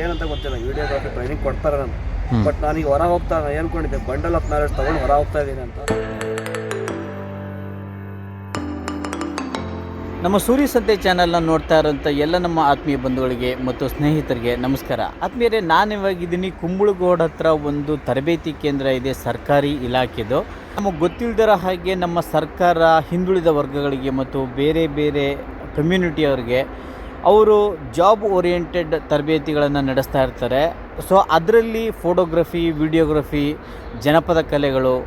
ಏನಂತ ಗೊತ್ತಿಲ್ಲ videography training ಕೊಡ್ತಾರೆ ನಾನು. ಬಟ್ ನಾನೀಗ ಹೊರ ಹೋಗ್ತಾ ನಾನು ಏನ್ಕೊಂಡಿದ್ದೆ ಬಂಡಲ್ ಆಫ್ ನಾಲೆಜ್ ತಗೊಂಡು ಹೊರ ಹೋಗ್ತಾ ಇದ್ದೀನಿ ಅಂತ. ನಮ್ಮ ಸೂರ್ಯ ಸಂತೆ ಚಾನಲ್ನ ನೋಡ್ತಾ ಇರೋಂಥ ಎಲ್ಲ ನಮ್ಮ ಆತ್ಮೀಯ ಬಂಧುಗಳಿಗೆ ಮತ್ತು ಸ್ನೇಹಿತರಿಗೆ ನಮಸ್ಕಾರ. ಆತ್ಮೀಯರೇ ನಾನು ಇವಾಗಿದ್ದೀನಿ ಕುಂಬಳಗೋಡ್ ಹತ್ರ ಒಂದು ತರಬೇತಿ ಕೇಂದ್ರ ಇದೆ ಸರ್ಕಾರಿ ಇಲಾಖೆದು. ನಮಗೆ ಗೊತ್ತಿಲ್ಲದಿರೋ ಹಾಗೆ ನಮ್ಮ ಸರ್ಕಾರ ಹಿಂದುಳಿದ ವರ್ಗಗಳಿಗೆ ಮತ್ತು ಬೇರೆ ಬೇರೆ ಕಮ್ಯುನಿಟಿಯವರಿಗೆ ಅವರು ಜಾಬ್ ಓರಿಯೆಂಟೆಡ್ ತರಬೇತಿಗಳನ್ನು ನಡೆಸ್ತಾ ಇರ್ತಾರೆ. ಸೊ, ಅದರಲ್ಲಿ ಫೋಟೋಗ್ರಫಿ, ವಿಡಿಯೋಗ್ರಫಿ, ಜನಪದ ಕಲೆಗಳು,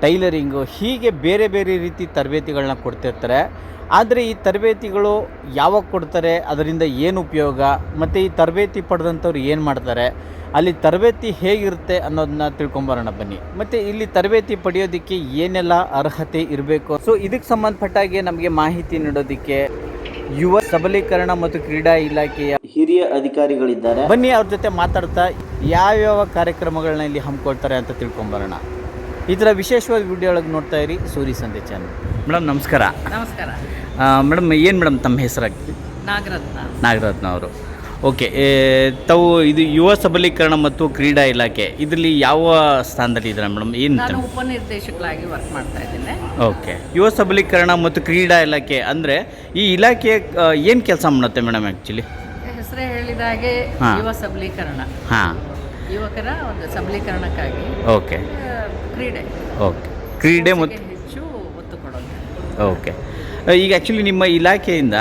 ಟೈಲರಿಂಗು ಹೀಗೆ ಬೇರೆ ಬೇರೆ ರೀತಿ ತರಬೇತಿಗಳನ್ನ ಕೊಡ್ತಿರ್ತಾರೆ. ಆದರೆ ಈ ತರಬೇತಿಗಳು ಯಾವಾಗ ಕೊಡ್ತಾರೆ, ಅದರಿಂದ ಏನು ಉಪಯೋಗ, ಮತ್ತು ಈ ತರಬೇತಿ ಪಡೆದಂಥವ್ರು ಏನು ಮಾಡ್ತಾರೆ, ಅಲ್ಲಿ ತರಬೇತಿ ಹೇಗಿರುತ್ತೆ ಅನ್ನೋದನ್ನ ತಿಳ್ಕೊಂಬರೋಣ ಬನ್ನಿ. ಮತ್ತು ಇಲ್ಲಿ ತರಬೇತಿ ಪಡೆಯೋದಕ್ಕೆ ಏನೆಲ್ಲ ಅರ್ಹತೆ ಇರಬೇಕು? ಸೊ, ಇದಕ್ಕೆ ಸಂಬಂಧಪಟ್ಟಾಗೆ ನಮಗೆ ಮಾಹಿತಿ ನೀಡೋದಕ್ಕೆ ಯುವ ಸಬಲೀಕರಣ ಮತ್ತು ಕ್ರೀಡಾ ಇಲಾಖೆಯ ಹಿರಿಯ ಅಧಿಕಾರಿಗಳಿದ್ದಾರೆ. ಬನ್ನಿ ಅವ್ರ ಜೊತೆ ಮಾತಾಡ್ತಾ ಯಾವ್ಯಾವ ಕಾರ್ಯಕ್ರಮಗಳನ್ನ ಇಲ್ಲಿ ಹಮ್ಮಿಕೊಳ್ತಾರೆ ಅಂತ ತಿಳ್ಕೊಂಬರೋಣ. ಈ ಥರ ವಿಶೇಷವಾದ ವಿಡಿಯೋ ಒಳಗೆ ನೋಡ್ತಾ ಇರಿ ಸೂರಿ ಸಂತೆ ಚಾನಲ್ ಮೇಡಮ್ ನಮಸ್ಕಾರ. ನಮಸ್ಕಾರ. ಮೇಡಮ್ ಏನು ಮೇಡಮ್ ತಮ್ಮ ಹೆಸರಾಗ್ತಿ ನಾಗರತ್ನ. ನಾಗರತ್ನ ಅವರು. ಓಕೆ ತಾವು ಇದು ಯುವ ಸಬಲೀಕರಣ ಮತ್ತು ಕ್ರೀಡಾ ಇಲಾಖೆ ಇದರಲ್ಲಿ ಯಾವ ಸ್ಥಾನದಲ್ಲಿ ಇದ್ದಾರೆ ಮೇಡಮ್? ಏನು ನಾನು ವರ್ಕ್ ಮಾಡ್ತಾ ಇದ್ದೇನೆ. ಓಕೆ ಯುವ ಸಬಲೀಕರಣ ಮತ್ತು ಕ್ರೀಡಾ ಇಲಾಖೆ ಅಂದರೆ ಈ ಇಲಾಖೆ ಏನು ಕೆಲಸ ಮಾಡುತ್ತೆ ಮೇಡಮ್ ಆ್ಯಕ್ಚುಲಿ ಹೆಸರೇ ಹೇಳಿದ ಹಾಗೆ ಹಾ. ಯುವ ಸಬಲೀಕರಣ. ಹಾಂ. ಯುವಕರ ಒಂದು ಸಬಲೀಕರಣಕ್ಕಾಗಿ ಓಕೆ. ಆ, ಕ್ರೀಡೆ. ಓಕೆ. ಕ್ರೀಡೆ ಮತ್ತು ಹೆಚ್ಚು ಒತ್ತು ಕೊಡೋದು. ಓಕೆ. ಈಗ ಆ್ಯಕ್ಚುಲಿ ನಿಮ್ಮ ಇಲಾಖೆಯಿಂದ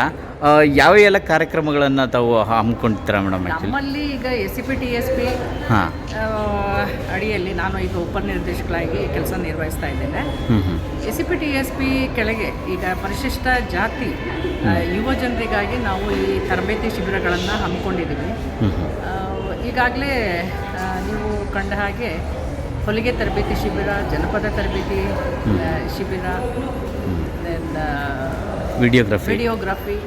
ಯಾವ ಎಲ್ಲ ಕಾರ್ಯಕ್ರಮಗಳನ್ನು ತಾವು ಹಮ್ಮಿಕೊಂಡಿರ್ತೀರಾ ಮೇಡಮ್ ನಮ್ಮಲ್ಲಿ ಈಗ S C P T S P ಹಾಂ ಅಡಿಯಲ್ಲಿ ನಾನು ಈಗ ಉಪನಿರ್ದೇಶಕರಾಗಿ ಕೆಲಸ ನಿರ್ವಹಿಸ್ತಾ ಇದ್ದೇನೆ. S C P T S P ಕೆಳಗೆ ಈಗ ಪರಿಶಿಷ್ಟ ಜಾತಿ ಯುವ ಜನರಿಗಾಗಿ ನಾವು ಈ ತರಬೇತಿ ಶಿಬಿರಗಳನ್ನು ಹಮ್ಮಿಕೊಂಡಿದ್ದೀವಿ. ಈಗಾಗಲೇ ನೀವು ಕಂಡ ಹಾಗೆ ಹೊಲಿಗೆ ತರಬೇತಿ ಶಿಬಿರ ಜನಪದ ತರಬೇತಿ ಶಿಬಿರ ದೆನ್ ವಿಡಿಯೋಗ್ರಫಿ ವಿಡಿಯೋಗ್ರಫಿ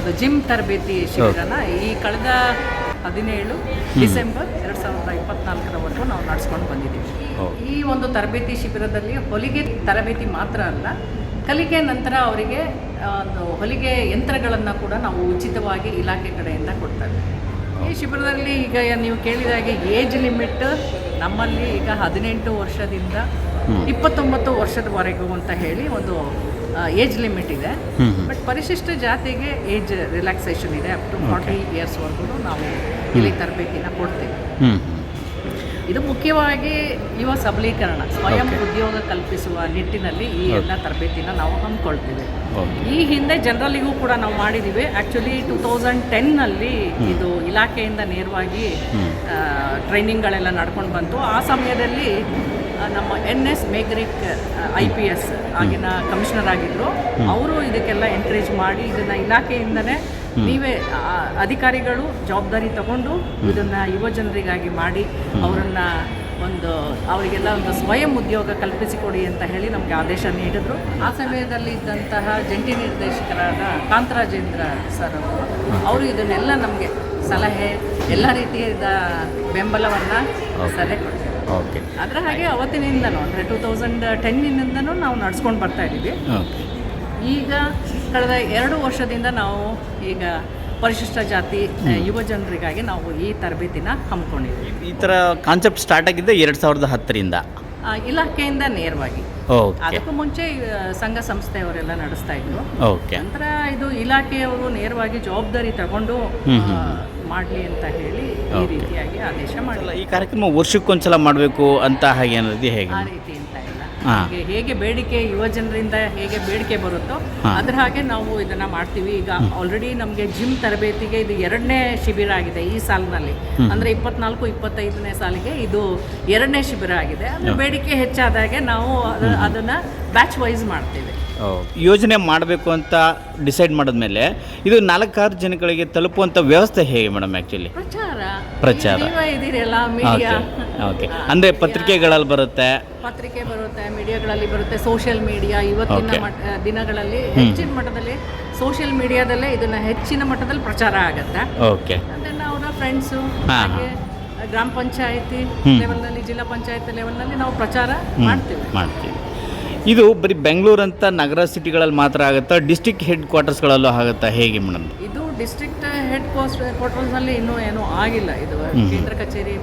ಅದು ಜಿಮ್ ತರಬೇತಿ ಶಿಬಿರನ ಈ ಕಳೆದ ಹದಿನೇಳು ಡಿಸೆಂಬರ್ ಎರಡು ಸಾವಿರದ ಇಪ್ಪತ್ನಾಲ್ಕರವರೆಗೂ ನಾವು ನಡೆಸ್ಕೊಂಡು ಬಂದಿದ್ದೀವಿ. ಈ ಒಂದು ತರಬೇತಿ ಶಿಬಿರದಲ್ಲಿ ಹೊಲಿಗೆ ತರಬೇತಿ ಮಾತ್ರ ಅಲ್ಲ ಕಲಿಕೆ ನಂತರ ಅವರಿಗೆ ಒಂದು ಹೊಲಿಗೆ ಯಂತ್ರಗಳನ್ನು ಕೂಡ ನಾವು ಉಚಿತವಾಗಿ ಇಲಾಖೆ ಕಡೆಯಿಂದ ಕೊಡ್ತೇವೆ. ಈ ಶಿಬಿರದಲ್ಲಿ ಈಗ ನೀವು ಕೇಳಿದ ಹಾಗೆ ಏಜ್ ಲಿಮಿಟ್ ನಮ್ಮಲ್ಲಿ ಈಗ ಹದಿನೆಂಟು ವರ್ಷದಿಂದ ಇಪ್ಪತ್ತೊಂಬತ್ತು ವರ್ಷದವರೆಗೂ ಅಂತ ಹೇಳಿ ಒಂದು ಏಜ್ ಲಿಮಿಟ್ ಇದೆ. ಬಟ್ ಪರಿಶಿಷ್ಟ ಜಾತಿಗೆ ಏಜ್ ರಿಲ್ಯಾಕ್ಸೇಷನ್ ಇದೆ ಅಪ್ ಟು ಫಾರ್ಟಿ ಇಯರ್ಸ್ವರೆಗೂ ನಾವು ಇಲ್ಲಿ ತರಬೇತಿನ ಕೊಡ್ತೇವೆ. ಇದು ಮುಖ್ಯವಾಗಿ ಯುವ ಸಬಲೀಕರಣ ಸ್ವಯಂ ಉದ್ಯೋಗ ಕಲ್ಪಿಸುವ ನಿಟ್ಟಿನಲ್ಲಿ ಈ ಎಲ್ಲ ತರಬೇತಿನ ನಾವು ಹಮ್ಮಿಕೊಳ್ತೀವಿ. ಈ ಹಿಂದೆ ಜನರಲ್ಲಿಗೂ ಕೂಡ ನಾವು ಮಾಡಿದ್ದೀವಿ ಆ್ಯಕ್ಚುಲಿ ಟೂ ತೌಸಂಡ್ ಟೆನ್ನಲ್ಲಿ ಇದು ಇಲಾಖೆಯಿಂದ ನೇರವಾಗಿ ಟ್ರೈನಿಂಗ್ಗಳೆಲ್ಲ ನಡ್ಕೊಂಡು ಬಂತು. ಆ ಸಮಯದಲ್ಲಿ ನಮ್ಮ N S Megharik I P S ಆಗಿನ ಕಮಿಷನರ್ ಆಗಿದ್ದರು ಅವರು ಇದಕ್ಕೆಲ್ಲ ಎನ್ಕರೇಜ್ ಮಾಡಿ ಇದನ್ನು ಇಲಾಖೆಯಿಂದನೇ ನೀವೇ ಅಧಿಕಾರಿಗಳು ಜವಾಬ್ದಾರಿ ತಗೊಂಡು ಇದನ್ನು ಯುವ ಜನರಿಗಾಗಿ ಮಾಡಿ ಅವರನ್ನು ಒಂದು ಅವರಿಗೆಲ್ಲ ಒಂದು ಸ್ವಯಂ ಉದ್ಯೋಗ ಕಲ್ಪಿಸಿಕೊಡಿ ಅಂತ ಹೇಳಿ ನಮಗೆ ಆದೇಶ ನೀಡಿದ್ರು. ಆ ಸಮಯದಲ್ಲಿ ಇದ್ದಂತಹ ಜಂಟಿ ನಿರ್ದೇಶಕರಾದ ಕಾಂತರಾಜೇಂದ್ರ ಸರ್ ಅವರು ಅವರು ಇದನ್ನೆಲ್ಲ ನಮಗೆ ಸಲಹೆ ಎಲ್ಲ ರೀತಿಯಾದ ಬೆಂಬಲವನ್ನು ಸಲಹೆ ಕೊಡ್ತಾರೆ ಓಕೆ ಅದರ ಹಾಗೆ ಅವತ್ತಿನಿಂದನೂ ಅಂದರೆ ಟೂ ತೌಸಂಡ್ ಟೆನ್ನಿನಿಂದನೂ ನಾವು ನಡ್ಸ್ಕೊಂಡು ಬರ್ತಾ ಇದ್ದೀವಿ. ಓಕೆ ಈಗ ಕಳೆದ ಎರಡು ವರ್ಷದಿಂದ ನಾವು ಈಗ ಪರಿಶಿಷ್ಟ ಜಾತಿ ಯುವ ಜನರಿಗಾಗಿ ನಾವು ಈ ತರಬೇತಿನ ಹಮ್ಮಿಕೊಂಡಿದ್ದೀವಿ. ಈ ಥರ ಕಾನ್ಸೆಪ್ಟ್ ಸ್ಟಾರ್ಟ್ ಆಗಿದ್ದೆ ಎರಡು ಸಾವಿರದ ಹತ್ತರಿಂದ. ಆ, ಇಲಾಖೆಯಿಂದ ನೇರವಾಗಿ. ಓಕೆ ಅದಕ್ಕೂ ಮುಂಚೆ ಆ, ಸಂಘ ಸಂಸ್ಥೆಯವರೆಲ್ಲ ನಡೆಸ್ತಾ ಇದ್ರು. ಓಕೆ ನಂತರ ಇದು ಇಲಾಖೆಯವರು ನೇರವಾಗಿ ಜವಾಬ್ದಾರಿ ತಗೊಂಡು ಮಾಡಲಿ ಅಂತ ಹೇಳಿ ಈ ರೀತಿಯಾಗಿ ಆದೇಶ ಮಾಡಲ್ಲ ಈ ಕಾರ್ಯಕ್ರಮ ವರ್ಷಕ್ಕೊಂದ್ಸಲ ಮಾಡಬೇಕು ಅಂತ ಹಾಗೆ ಅನ್ನೋದು ಹೇಗೆ? ಆ ರೀತಿ ಹಾಗೆ ಬೇಡಿಕೆ ಯುವ ಜನರಿಂದ ಹೇಗೆ ಬೇಡಿಕೆ ಬರುತ್ತೋ. ಅದ್ರ ಹಾಗೆ ನಾವು ಇದನ್ನ ಮಾಡ್ತೀವಿ. ಈಗ ಆಲ್ರೆಡಿ ನಮಗೆ ಜಿಮ್ ತರಬೇತಿಗೆ ಇದು ಎರಡನೇ ಶಿಬಿರ ಆಗಿದೆ ಈ ಸಾಲಿನಲ್ಲಿ. ಅಂದ್ರೆ ಇಪ್ಪತ್ನಾಲ್ಕು ಇಪ್ಪತ್ತೈದನೇ ಸಾಲಿಗೆ ಇದು ಎರಡನೇ ಶಿಬಿರ ಆಗಿದೆ. ಅಂದ್ರೆ ಬೇಡಿಕೆ ಹೆಚ್ಚಾದಾಗೆ ನಾವು ಅದ- ಅದನ್ನ ಬ್ಯಾಚ್ ವೈಸ್ ಮಾಡ್ತೀವಿ. ಯೋಜನೆ ಮಾಡಬೇಕು ಅಂತ ಡಿಸೈಡ್ ಮಾಡಿದ್ಮೇಲೆ ಇದು ನಾಲ್ಕಾರು ಜನಗಳಿಗೆ ತಲುಪುವಂತ ವ್ಯವಸ್ಥೆ ಹೇಗೆ ಮೇಡಮ್ ಆಕ್ಚುಲಿ ಪ್ರಚಾರ. ಪ್ರಚಾರ. ಇದೀರಲ್ಲ ಮೀಡಿಯಾ ಓಕೆ ಅಂದರೆ ಪತ್ರಿಕೆಗಳಲ್ಲಿ ಬರುತ್ತೆ? ಪತ್ರಿಕೆ ಬರುತ್ತೆ ಮೀಡಿಯಾಗಳಲ್ಲಿ ಬರುತ್ತೆ ಸೋಷಿಯಲ್ ಮೀಡಿಯಾ ಇವತ್ತಿನ ಮಟ್ಟ ದಿನಗಳಲ್ಲಿ ಹೆಚ್ಚಿನ ಮಟ್ಟದಲ್ಲಿ ಸೋಷಿಯಲ್ ಮೀಡಿಯಾದಲ್ಲೇ ಇದನ್ನ ಹೆಚ್ಚಿನ ಮಟ್ಟದಲ್ಲಿ ಪ್ರಚಾರ ಆಗುತ್ತೆ. ಓಕೆ ಅದನ್ನ ಅವರ ಫ್ರೆಂಡ್ಸು ಹಾ, ಹಾಗೆ ಗ್ರಾಮ ಪಂಚಾಯತಿ ಲೆವೆಲ್ನಲ್ಲಿ ಜಿಲ್ಲಾ ಪಂಚಾಯತ್ ಲೆವೆಲ್ನಲ್ಲಿ ನಾವು ಪ್ರಚಾರ ಮಾಡ್ತೀವಿ. ಮಾಡ್ತೀವಿ. ಇದು ಬರೀ ಬೆಂಗಳೂರು ಅಂತ ನಗರ ಸಿಟಿಗಳಲ್ಲಿ ಮಾತ್ರ ಆಗುತ್ತಾ? ಡಿಸ್ಟ್ರಿಕ್ಟ್ ಹೆಡ್ ಕ್ವಾರ್ಟರ್ಸ್ಗಳಲ್ಲೂ ಆಗುತ್ತಾ? ಹೇಗೆ ಮೇಡಮ್? ಇದು ಡಿಸ್ಟ್ರಿಕ್ಟ್ ಹೆಡ್ ಕ್ವಾರ್ಟರ್ಸ್ ಕ್ವಾರ್ಟರ್ಸ್ನಲ್ಲಿ ಇನ್ನೂ ಏನೂ ಆಗಿಲ್ಲ. ಇದು ಕೇಂದ್ರ ಕಚೇರಿ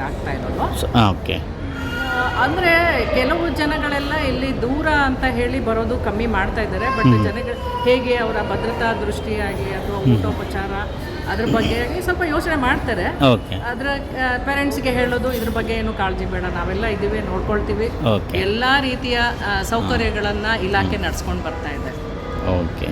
ಇದಾಗ್ತಾ ಇರೋದು ಓಕೆ ಅಂದ್ರೆ ಕೆಲವು ಜನಗಳೆಲ್ಲ ಇಲ್ಲಿ ದೂರ ಅಂತ ಹೇಳಿ ಬರೋದು ಕಮ್ಮಿ ಮಾಡ್ತಾ ಇದ್ದಾರೆ ಬಟ್ ಜನಗಳು ಹೇಗೆ ಅವರ ಭದ್ರತಾ ದೃಷ್ಟಿಯಾಗಿ ಅಥವಾ ಊಟೋಪಚಾರ ಅದ್ರ ಬಗ್ಗೆ ಸ್ವಲ್ಪ ಯೋಚನೆ ಮಾಡ್ತಾರೆ. ಅದರ ಪೇರೆಂಟ್ಸ್ಗೆ ಹೇಳೋದು ಇದ್ರ ಬಗ್ಗೆ ಏನು ಕಾಳಜಿ ಬೇಡ ನಾವೆಲ್ಲ ಇದೀವಿ ನೋಡ್ಕೊಳ್ತೀವಿ. ಎಲ್ಲಾ ರೀತಿಯ ಸೌಕರ್ಯಗಳನ್ನ ಇಲಾಖೆ ನಡ್ಸ್ಕೊಂಡು ಬರ್ತಾ ಇದೆ. ಓಕೆ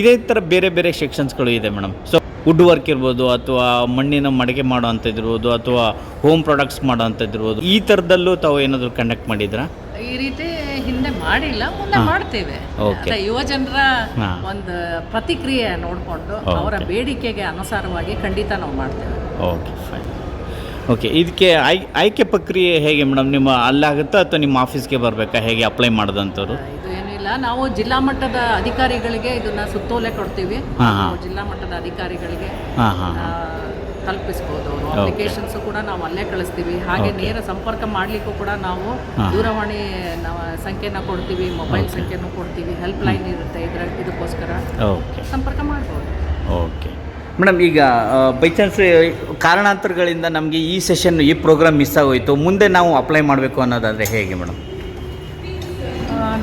ಇದೇ ಥರ ಬೇರೆ ಬೇರೆ ಸೆಕ್ಷನ್ಸ್ಗಳು ಇದೆ ಮೇಡಮ್. ಸೊ ವುಡ್ ವರ್ಕ್ ಇರ್ಬೋದು ಅಥವಾ ಮಣ್ಣಿನ ಮಡಿಕೆ ಮಾಡೋ ಇರ್ಬೋದು ಅಥವಾ ಹೋಮ್ ಪ್ರಾಡಕ್ಟ್ಸ್ ಮಾಡೋ ಇರ್ಬೋದು ಈ ಥರದಲ್ಲೂ ತಾವು ಏನಾದರೂ ಕಂಡಕ್ಟ್ ಮಾಡಿದ್ರಾ? ಈ ರೀತಿ ಹಿಂದೆ ಮಾಡಿಲ್ಲ ಮುಂದೆ ಮಾಡ್ತೇವೆ. ಯುವ ಜನರ ಒಂದು ಪ್ರತಿಕ್ರಿಯೆ ನೋಡಿಕೊಂಡು ಅವರ ಬೇಡಿಕೆಗೆ ಅನುಸಾರವಾಗಿ ಖಂಡಿತ ನಾವು ಮಾಡ್ತೇವೆ. ಓಕೆ ಫೈನ್ ಓಕೆ ಇದಕ್ಕೆ ಆಯ್ ಆಯ್ಕೆ ಪ್ರಕ್ರಿಯೆ ಹೇಗೆ ಮೇಡಮ್? ನಿಮ್ಮ ಅಲ್ಲಾಗುತ್ತಾ ಅಥವಾ ನಿಮ್ಮ ಆಫೀಸ್ಗೆ ಬರಬೇಕಾ? ಹೇಗೆ ಅಪ್ಲೈ ಮಾಡೋದಂಥವ್ರು? ನಾವು ಜಿಲ್ಲಾ ಮಟ್ಟದ ಅಧಿಕಾರಿಗಳಿಗೆ ಇದನ್ನ ಸುತ್ತೋಲೆ ಕೊಡ್ತೀವಿ. ನಾವು ಜಿಲ್ಲಾ ಮಟ್ಟದ ಅಧಿಕಾರಿಗಳಿಗೆ ಆ, ತಲುಪಿಸ್ಬೋದು. ಅವರು ಅಪ್ಲಿಕೇಶನ್ಸ್ ಕೂಡ ನಾವು ಅಲ್ಲೇ ಕಳಿಸ್ತೀವಿ. ಹಾಗೆ ನೇರ ಸಂಪರ್ಕ ಮಾಡಲಿಕ್ಕೂ ಕೂಡ ನಾವು ದೂರವಾಣಿ ನಾವು ಸಂಖ್ಯೆನ ಕೊಡ್ತೀವಿ ಮೊಬೈಲ್ ಸಂಖ್ಯೆನೂ ಕೊಡ್ತೀವಿ. ಹೆಲ್ಪ್ ಲೈನ್ ಇರುತ್ತೆ ಇದ್ರ ಇದಕ್ಕೋಸ್ಕರ ಓಕೆ ಸಂಪರ್ಕ ಮಾಡ್ಬೋದು. ಓಕೆ ಮೇಡಮ್ ಈಗ ಬೈ ಚಾನ್ಸ್ ಕಾರಣಾಂತರಗಳಿಂದ ನಮಗೆ ಈ ಸೆಷನ್ ಈ ಪ್ರೋಗ್ರಾಮ್ ಮಿಸ್ ಆಗೋಯ್ತು. ಮುಂದೆ ನಾವು ಅಪ್ಲೈ ಮಾಡಬೇಕು ಅನ್ನೋದಾದರೆ ಹೇಗೆ ಮೇಡಮ್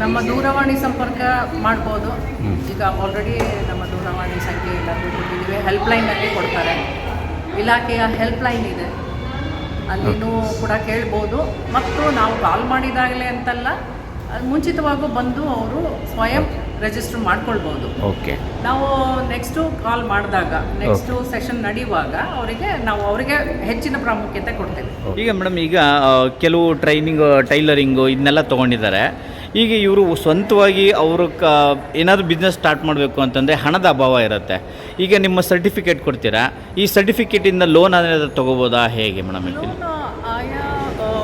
ನಮ್ಮ ದೂರವಾಣಿ ಸಂಪರ್ಕ ಮಾಡ್ಬೋದು. ಈಗ ಆಲ್ರೆಡಿ ನಮ್ಮ ದೂರವಾಣಿ ಸಂಖ್ಯೆ ಎಲ್ಲರಿಗೂ ಕೊಟ್ಟಿದ್ದೀವಿ ಹೆಲ್ಪ್ ಲೈನಲ್ಲಿ ಕೊಡ್ತಾರೆ. ಇಲಾಖೆಯ ಹೆಲ್ಪ್ ಲೈನ್ ಇದೆ. ಅಲ್ಲಿನೂ ಕೂಡ ಕೇಳ್ಬೋದು. ಮತ್ತು ನಾವು ಕಾಲ್ ಮಾಡಿದಾಗಲೇ ಅಂತಲ್ಲ ಅದ್ ಮುಂಚಿತವಾಗೂ ಬಂದು ಅವರು ಸ್ವಯಂ ರಿಜಿಸ್ಟರ್ ಮಾಡ್ಕೊಳ್ಬೋದು. ಓಕೆ ನಾವು ನೆಕ್ಸ್ಟು ಕಾಲ್ ಮಾಡಿದಾಗ ನೆಕ್ಸ್ಟು ಸೆಷನ್ ನಡೆಯುವಾಗ ಅವರಿಗೆ ನಾವು ಅವರಿಗೆ ಹೆಚ್ಚಿನ ಪ್ರಾಮುಖ್ಯತೆ ಕೊಡ್ತೇವೆ. ಈಗ ಮೇಡಮ್ ಈಗ ಕೆಲವು ಟ್ರೈನಿಂಗ್ ಟೈಲರಿಂಗು ಇದನ್ನೆಲ್ಲ ತೊಗೊಂಡಿದ್ದಾರೆ. ಈಗ ಇವರು ಸ್ವಂತವಾಗಿ ಅವರು ಕ ಏನಾದರೂ ಬಿಸ್ನೆಸ್ ಸ್ಟಾರ್ಟ್ ಮಾಡಬೇಕು ಅಂತಂದರೆ ಹಣದ ಅಭಾವ ಇರುತ್ತೆ. ಈಗ ನಿಮ್ಮ ಸರ್ಟಿಫಿಕೇಟ್ ಕೊಡ್ತೀರಾ? ಈ ಸರ್ಟಿಫಿಕೇಟಿಂದ ಲೋನ್ ಏನಾದರೂ ತೊಗೋಬೋದಾ? ಹೇಗೆ ಮೇಡಮ್ ಆಯಾ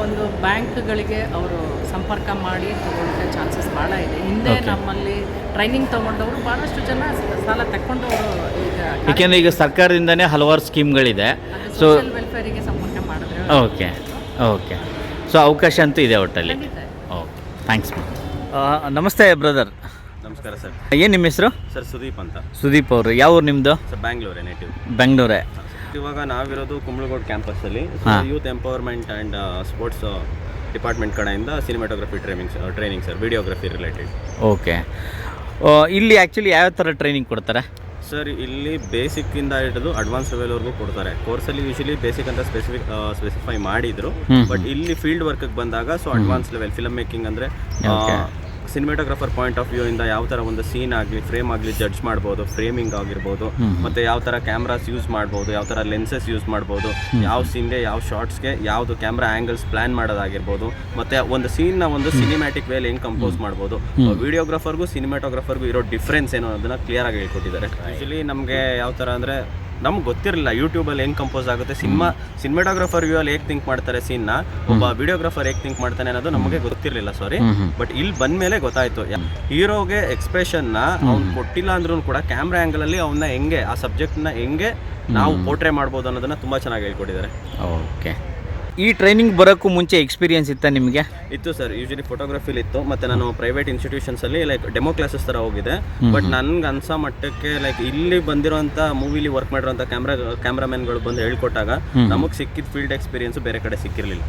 ಒಂದು ಬ್ಯಾಂಕ್ಗಳಿಗೆ ಅವರು ಸಂಪರ್ಕ ಮಾಡಿ ತಗೊಳ್ಳೋಕ್ಕೆ ಚಾನ್ಸಸ್ ಭಾಳ ಇದೆ. ಹಿಂದೆ ನಮ್ಮಲ್ಲಿ ಟ್ರೈನಿಂಗ್ ತಗೊಂಡವರು ಭಾಳಷ್ಟು ಜನ ಸಾಲ ತಗೊಂಡವರು ಈಗ ಯಾಕೆಂದರೆ ಈಗ ಸರ್ಕಾರದಿಂದನೇ ಹಲವಾರು ಸ್ಕೀಮ್ಗಳಿದೆ. ಸೊ ವೆಲ್ಫೇರಿಗೆ ಸಂಪರ್ಕ ಮಾಡಿದ್ರೆ ಓಕೆ ಓಕೆ ಸೊ ಅವಕಾಶ ಅಂತೂ ಇದೆ ಒಟ್ಟಲ್ಲಿ. ಓಕೆ ಥ್ಯಾಂಕ್ಸ್ ನಮಸ್ತೆ ಬ್ರದರ್. ನಮಸ್ಕಾರ ಸರ್. ಏನು ನಿಮ್ಮ ಹೆಸರು? ಸರ್ ಸುದೀಪ್ ಅಂತ. ಸುದೀಪ್ ಅವರು. ಯಾವ ಊರು ನಿಮ್ಮದು ಸರ್ ಬ್ಯಾಂಗ್ಳೂರೇ ನೇಟಿವ್ ಬೆಂಗಳೂರೇ ಇವಾಗ ನಾವಿರೋದು ಕುಂಬಳಗೋಡ್ ಕ್ಯಾಂಪಸ್ಸಲ್ಲಿ ಅಲ್ಲಿ. Youth empowerment and sports department ಕಡೆಯಿಂದ cinematography training training sir videography related okay. ಇಲ್ಲಿ ಆ್ಯಕ್ಚುಲಿ ಯಾವ ಥರ ಟ್ರೈನಿಂಗ್ ಕೊಡ್ತಾರೆ? ಸರ್ ಇಲ್ಲಿ ಬೇಸಿಕ್ಕಿಂದ ಹಿಡಿದು ಅಡ್ವಾನ್ಸ್ ಲೆವೆಲ್ವರೆಗೂ ಕೊಡ್ತಾರೆ. ಕೋರ್ಸಲ್ಲಿ ಯೂಶಲಿ ಬೇಸಿಕ್ ಅಂತ ಸ್ಪೆಸಿಫಿಕ್ ಸ್ಪೆಸಿಫೈ ಮಾಡಿದ್ರು. ಬಟ್ ಇಲ್ಲಿ ಫೀಲ್ಡ್ ವರ್ಕ್ಗೆ ಬಂದಾಗ so advance level film making ಅಂದರೆ. ಸಿನಿಮಾಟೋಗ್ರಫರ್ ಪಾಯಿಂಟ್ ಆಫ್ ವ್ಯೂ ಇಂದ ಯಾವ ಥರ ಒಂದು ಸೀನ್ ಆಗಲಿ ಫ್ರೇಮ್ ಆಗಲಿ ಜಡ್ಜ್ ಮಾಡ್ಬೋದು ಫ್ರೇಮಿಂಗ್ ಆಗಿರ್ಬೋದು ಮತ್ತೆ ಯಾವ ಥರ ಕ್ಯಾಮ್ರಾಸ್ ಯೂಸ್ ಮಾಡ್ಬೋದು ಯಾವ ಥರ ಲೆನ್ಸಸ್ ಯೂಸ್ ಮಾಡ್ಬೋದು ಯಾವ ಸೀನ್ಗೆ ಯಾವ ಶಾರ್ಟ್ಸ್ಗೆ ಯಾವುದು ಕ್ಯಾಮ್ರಾ ಆ್ಯಂಗಲ್ಸ್ ಪ್ಲಾನ್ ಮಾಡೋದಾಗಿರ್ಬೋದು ಮತ್ತೆ ಒಂದು ಸೀನ್ನ ಒಂದು ಸಿನಿಮ್ಯಾಟಿಕ್ ವೇಲ್ ಹೆಂಗ್ ಕಂಪೋಸ್ ಮಾಡ್ಬೋದು. ವಿಡಿಯೋಗ್ರಾಫರ್ಗೂ ಸಿನಿಮಾಟೋಗ್ರಫರ್ಗೂ ಇರೋ ಡಿಫ್ರೆನ್ಸ್ ಏನು ಅದನ್ನ ಕ್ಲಿಯರ್ ಆಗಿ ಹೇಳ್ಕೊಟ್ಟಿದ್ದಾರೆ. ಆ್ಯಕ್ಚುಲಿ ನಮಗೆ ಯಾವ ಥರ ಅಂದರೆ ನಮ್ಗೆ ಗೊತ್ತಿರಲಿಲ್ಲ ಯೂಟ್ಯೂಬಲ್ಲಿ ಹೆಂಗೆ ಕಂಪೋಸ್ ಆಗುತ್ತೆ. ಸಿನಿಮಾ ಸಿನಿಮಾಟೋಗ್ರಾಫರ್ ವ್ಯೂ ಅಲ್ಲಿ ಹೇಗೆ ಥಿಂಕ್ ಮಾಡ್ತಾರೆ ಸೀನ್ನ ಒಬ್ಬ ವಿಡಿಯೋಗ್ರಾಫರ್ ಹೇಗೆ ಥಿಂಕ್ ಮಾಡ್ತಾನೆ ಅನ್ನೋದು ನಮಗೆ ಗೊತ್ತಿರಲಿಲ್ಲ ಸಾರಿ ಬಟ್ ಇಲ್ಲಿ ಬಂದ ಮೇಲೆ ಗೊತ್ತಾಯ್ತು ಹೀರೋಗೆ ಎಕ್ಸ್ಪ್ರೆಷನ್ನ ಅವ್ನು ಕೊಟ್ಟಿಲ್ಲ ಅಂದ್ರೂ ಕೂಡ ಕ್ಯಾಮ್ರಾ ಆ್ಯಂಗಲ್ ಅಲ್ಲಿ ಅವನ್ನ ಹೆಂಗೆ ಆ ಸಬ್ಜೆಕ್ಟ್ನ ಹೆಂಗೆ ನಾವು ಪೋರ್ಟ್ರೇ ಮಾಡ್ಬೋದು ಅನ್ನೋದನ್ನ ತುಂಬಾ ಚೆನ್ನಾಗಿ ಹೇಳ್ಕೊಟ್ಟಿದ್ದಾರೆ. ಓಕೆ ಈ ಟ್ರೈನಿಂಗ್ ಬರೋಕ್ಕೂ ಮುಂಚೆ ಎಕ್ಸ್ಪೀರಿಯನ್ಸ್ ಇತ್ತ ನಿಮಗೆ? ಇತ್ತು ಸರ್ ಯೂಶಲಿ ಫೋಟೋಗ್ರಫಿಲಿ ಇತ್ತು. ಮತ್ತೆ ನಾನು ಪ್ರೈವೇಟ್ ಇನ್ಸ್ಟಿಟ್ಯೂಷನ್ಸ್ ಅಲ್ಲಿ ಲೈಕ್ ಡೆಮೋ ಕ್ಲಾಸಸ್ ತರ ಹೋಗಿದೆ ಬಟ್ ನನ್ಗೆ ಅನ್ಸೋ ಮಟ್ಟಕ್ಕೆ ಲೈಕ್ ಇಲ್ಲಿ ಬಂದಿರೋಂಥ ಮೂವಿಲಿ ವರ್ಕ್ ಮಾಡಿರೋಂಥ ಕ್ಯಾಮ್ರಾ ಕ್ಯಾಮ್ರಾಮನ್ಗಳು ಬಂದು ಹೇಳ್ಕೊಟ್ಟಾಗ ನಮಗೆ ಸಿಕ್ಕಿದ ಫೀಲ್ಡ್ ಎಕ್ಸ್ಪೀರಿಯನ್ಸ್ ಬೇರೆ ಕಡೆ ಸಿಕ್ಕಿರಲಿಲ್ಲ.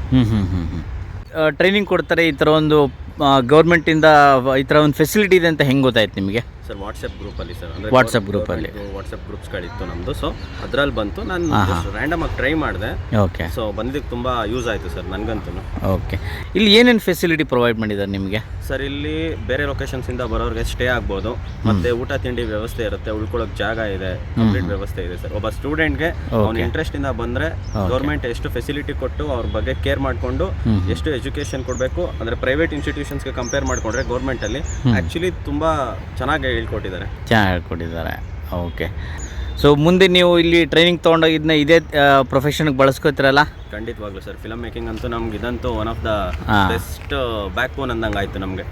ಟ್ರೈನಿಂಗ್ ಕೊಡ್ತಾರೆ ಈ ಥರ ಒಂದು ಗೌರ್ಮೆಂಟಿಂದ ಈ ಥರ ಒಂದು ಫೆಸಿಲಿಟಿ ಇದೆ ಅಂತ ಹೆಂಗೆ ಗೊತ್ತಾಯ್ತು ನಿಮಗೆ? ಸರ್ ವಾಟ್ಸಪ್ ಗ್ರೂಪಲ್ಲಿ ಸರ್. ಅಂದರೆ ವಾಟ್ಸ್ಆ್ಯಪ್ ಗ್ರೂಪಲ್ಲಿ ಅಲ್ಲಿ. ವಾಟ್ಸಪ್ ಗ್ರೂಪ್ಸ್ಗಳಿತ್ತು ನಮ್ಮದು ಸೊ ಅದ್ರಲ್ಲಿ ಬಂತು. ನಾನು. ರ್ಯಾಂಡಮ್ ಆಗಿ ಟ್ರೈ ಮಾಡಿದೆ. ಓಕೆ. ಸೊ ಬಂದಿದ್ದಕ್ಕೆ ತುಂಬ ಯೂಸ್ ಆಯಿತು ಸರ್ ನನಗಂತೂ ಓಕೆ. ಇಲ್ಲಿ ಏನೇನು ಫೆಸಿಲಿಟಿ ಪ್ರೊವೈಡ್ ಮಾಡಿದ್ದಾರೆ ನಿಮಗೆ? ಸರ್ ಇಲ್ಲಿ ಬೇರೆ ಲೊಕೇಶನ್ಸಿಂದ ಬರೋರಿಗೆ ಸ್ಟೇ ಆಗ್ಬೋದು. ಮತ್ತೆ ಊಟ ತಿಂಡಿ ವ್ಯವಸ್ಥೆ ಇರುತ್ತೆ. ಉಳ್ಕೊಳ್ಳೋಕೆ ಜಾಗ ಇದೆ. ಕಂಪ್ಲೀಟ್ ವ್ಯವಸ್ಥೆ ಇದೆ ಸರ್. ಒಬ್ಬ ಸ್ಟೂಡೆಂಟ್ಗೆ ಅವ್ನ ಇಂಟ್ರೆಸ್ಟ್ ಇಂದ ಬಂದ್ರೆ ಗೌರ್ಮೆಂಟ್ ಎಷ್ಟು ಫೆಸಿಲಿಟಿ ಕೊಟ್ಟು ಅವ್ರ ಬಗ್ಗೆ ಕೇರ್ ಮಾಡಿಕೊಂಡು ಎಷ್ಟು ಎಜುಕೇಶನ್ ಕೊಡಬೇಕು. ಅಂದ್ರೆ ಪ್ರೈವೇಟ್ ಇನ್ಸ್ಟಿಟ್ಯೂಷನ್ಸ್ಗೆ ಕಂಪೇರ್ ಮಾಡ್ಕೊಂಡ್ರೆ ಗೌರ್ಮೆಂಟ್ ಅಲ್ಲಿ ಆಕ್ಚುಲಿ ತುಂಬಾ ಚೆನ್ನಾಗಿ ಹೇಳ್ಕೊಟ್ಟಿದ್ದಾರೆ. ಚೆನ್ನಾಗಿ ಹೇಳ್ಕೊಟ್ಟಿದ್ದಾರೆ. ಓಕೆ ಸೊ ಮುಂದೆ ನೀವು ಇಲ್ಲಿ ಟ್ರೈನಿಂಗ್ ತೊಗೊಂಡೋಗಿದ್ದನ್ನ ಇದೇ ಪ್ರೊಫೆಷನ್ಗೆ ಬಳಸ್ಕೋತಿರಲ್ಲ? ಖಂಡಿತವಾಗ್ಲೂ ಸರ್ ಫಿಲಮ್ ಮೇಕಿಂಗ್ ಅಂತೂ ನಮ್ಗೆ ಇದಂತೂ one of the. Best backbone ಅಂದಂಗೆ ಆಯ್ತು ನಮಗೆ.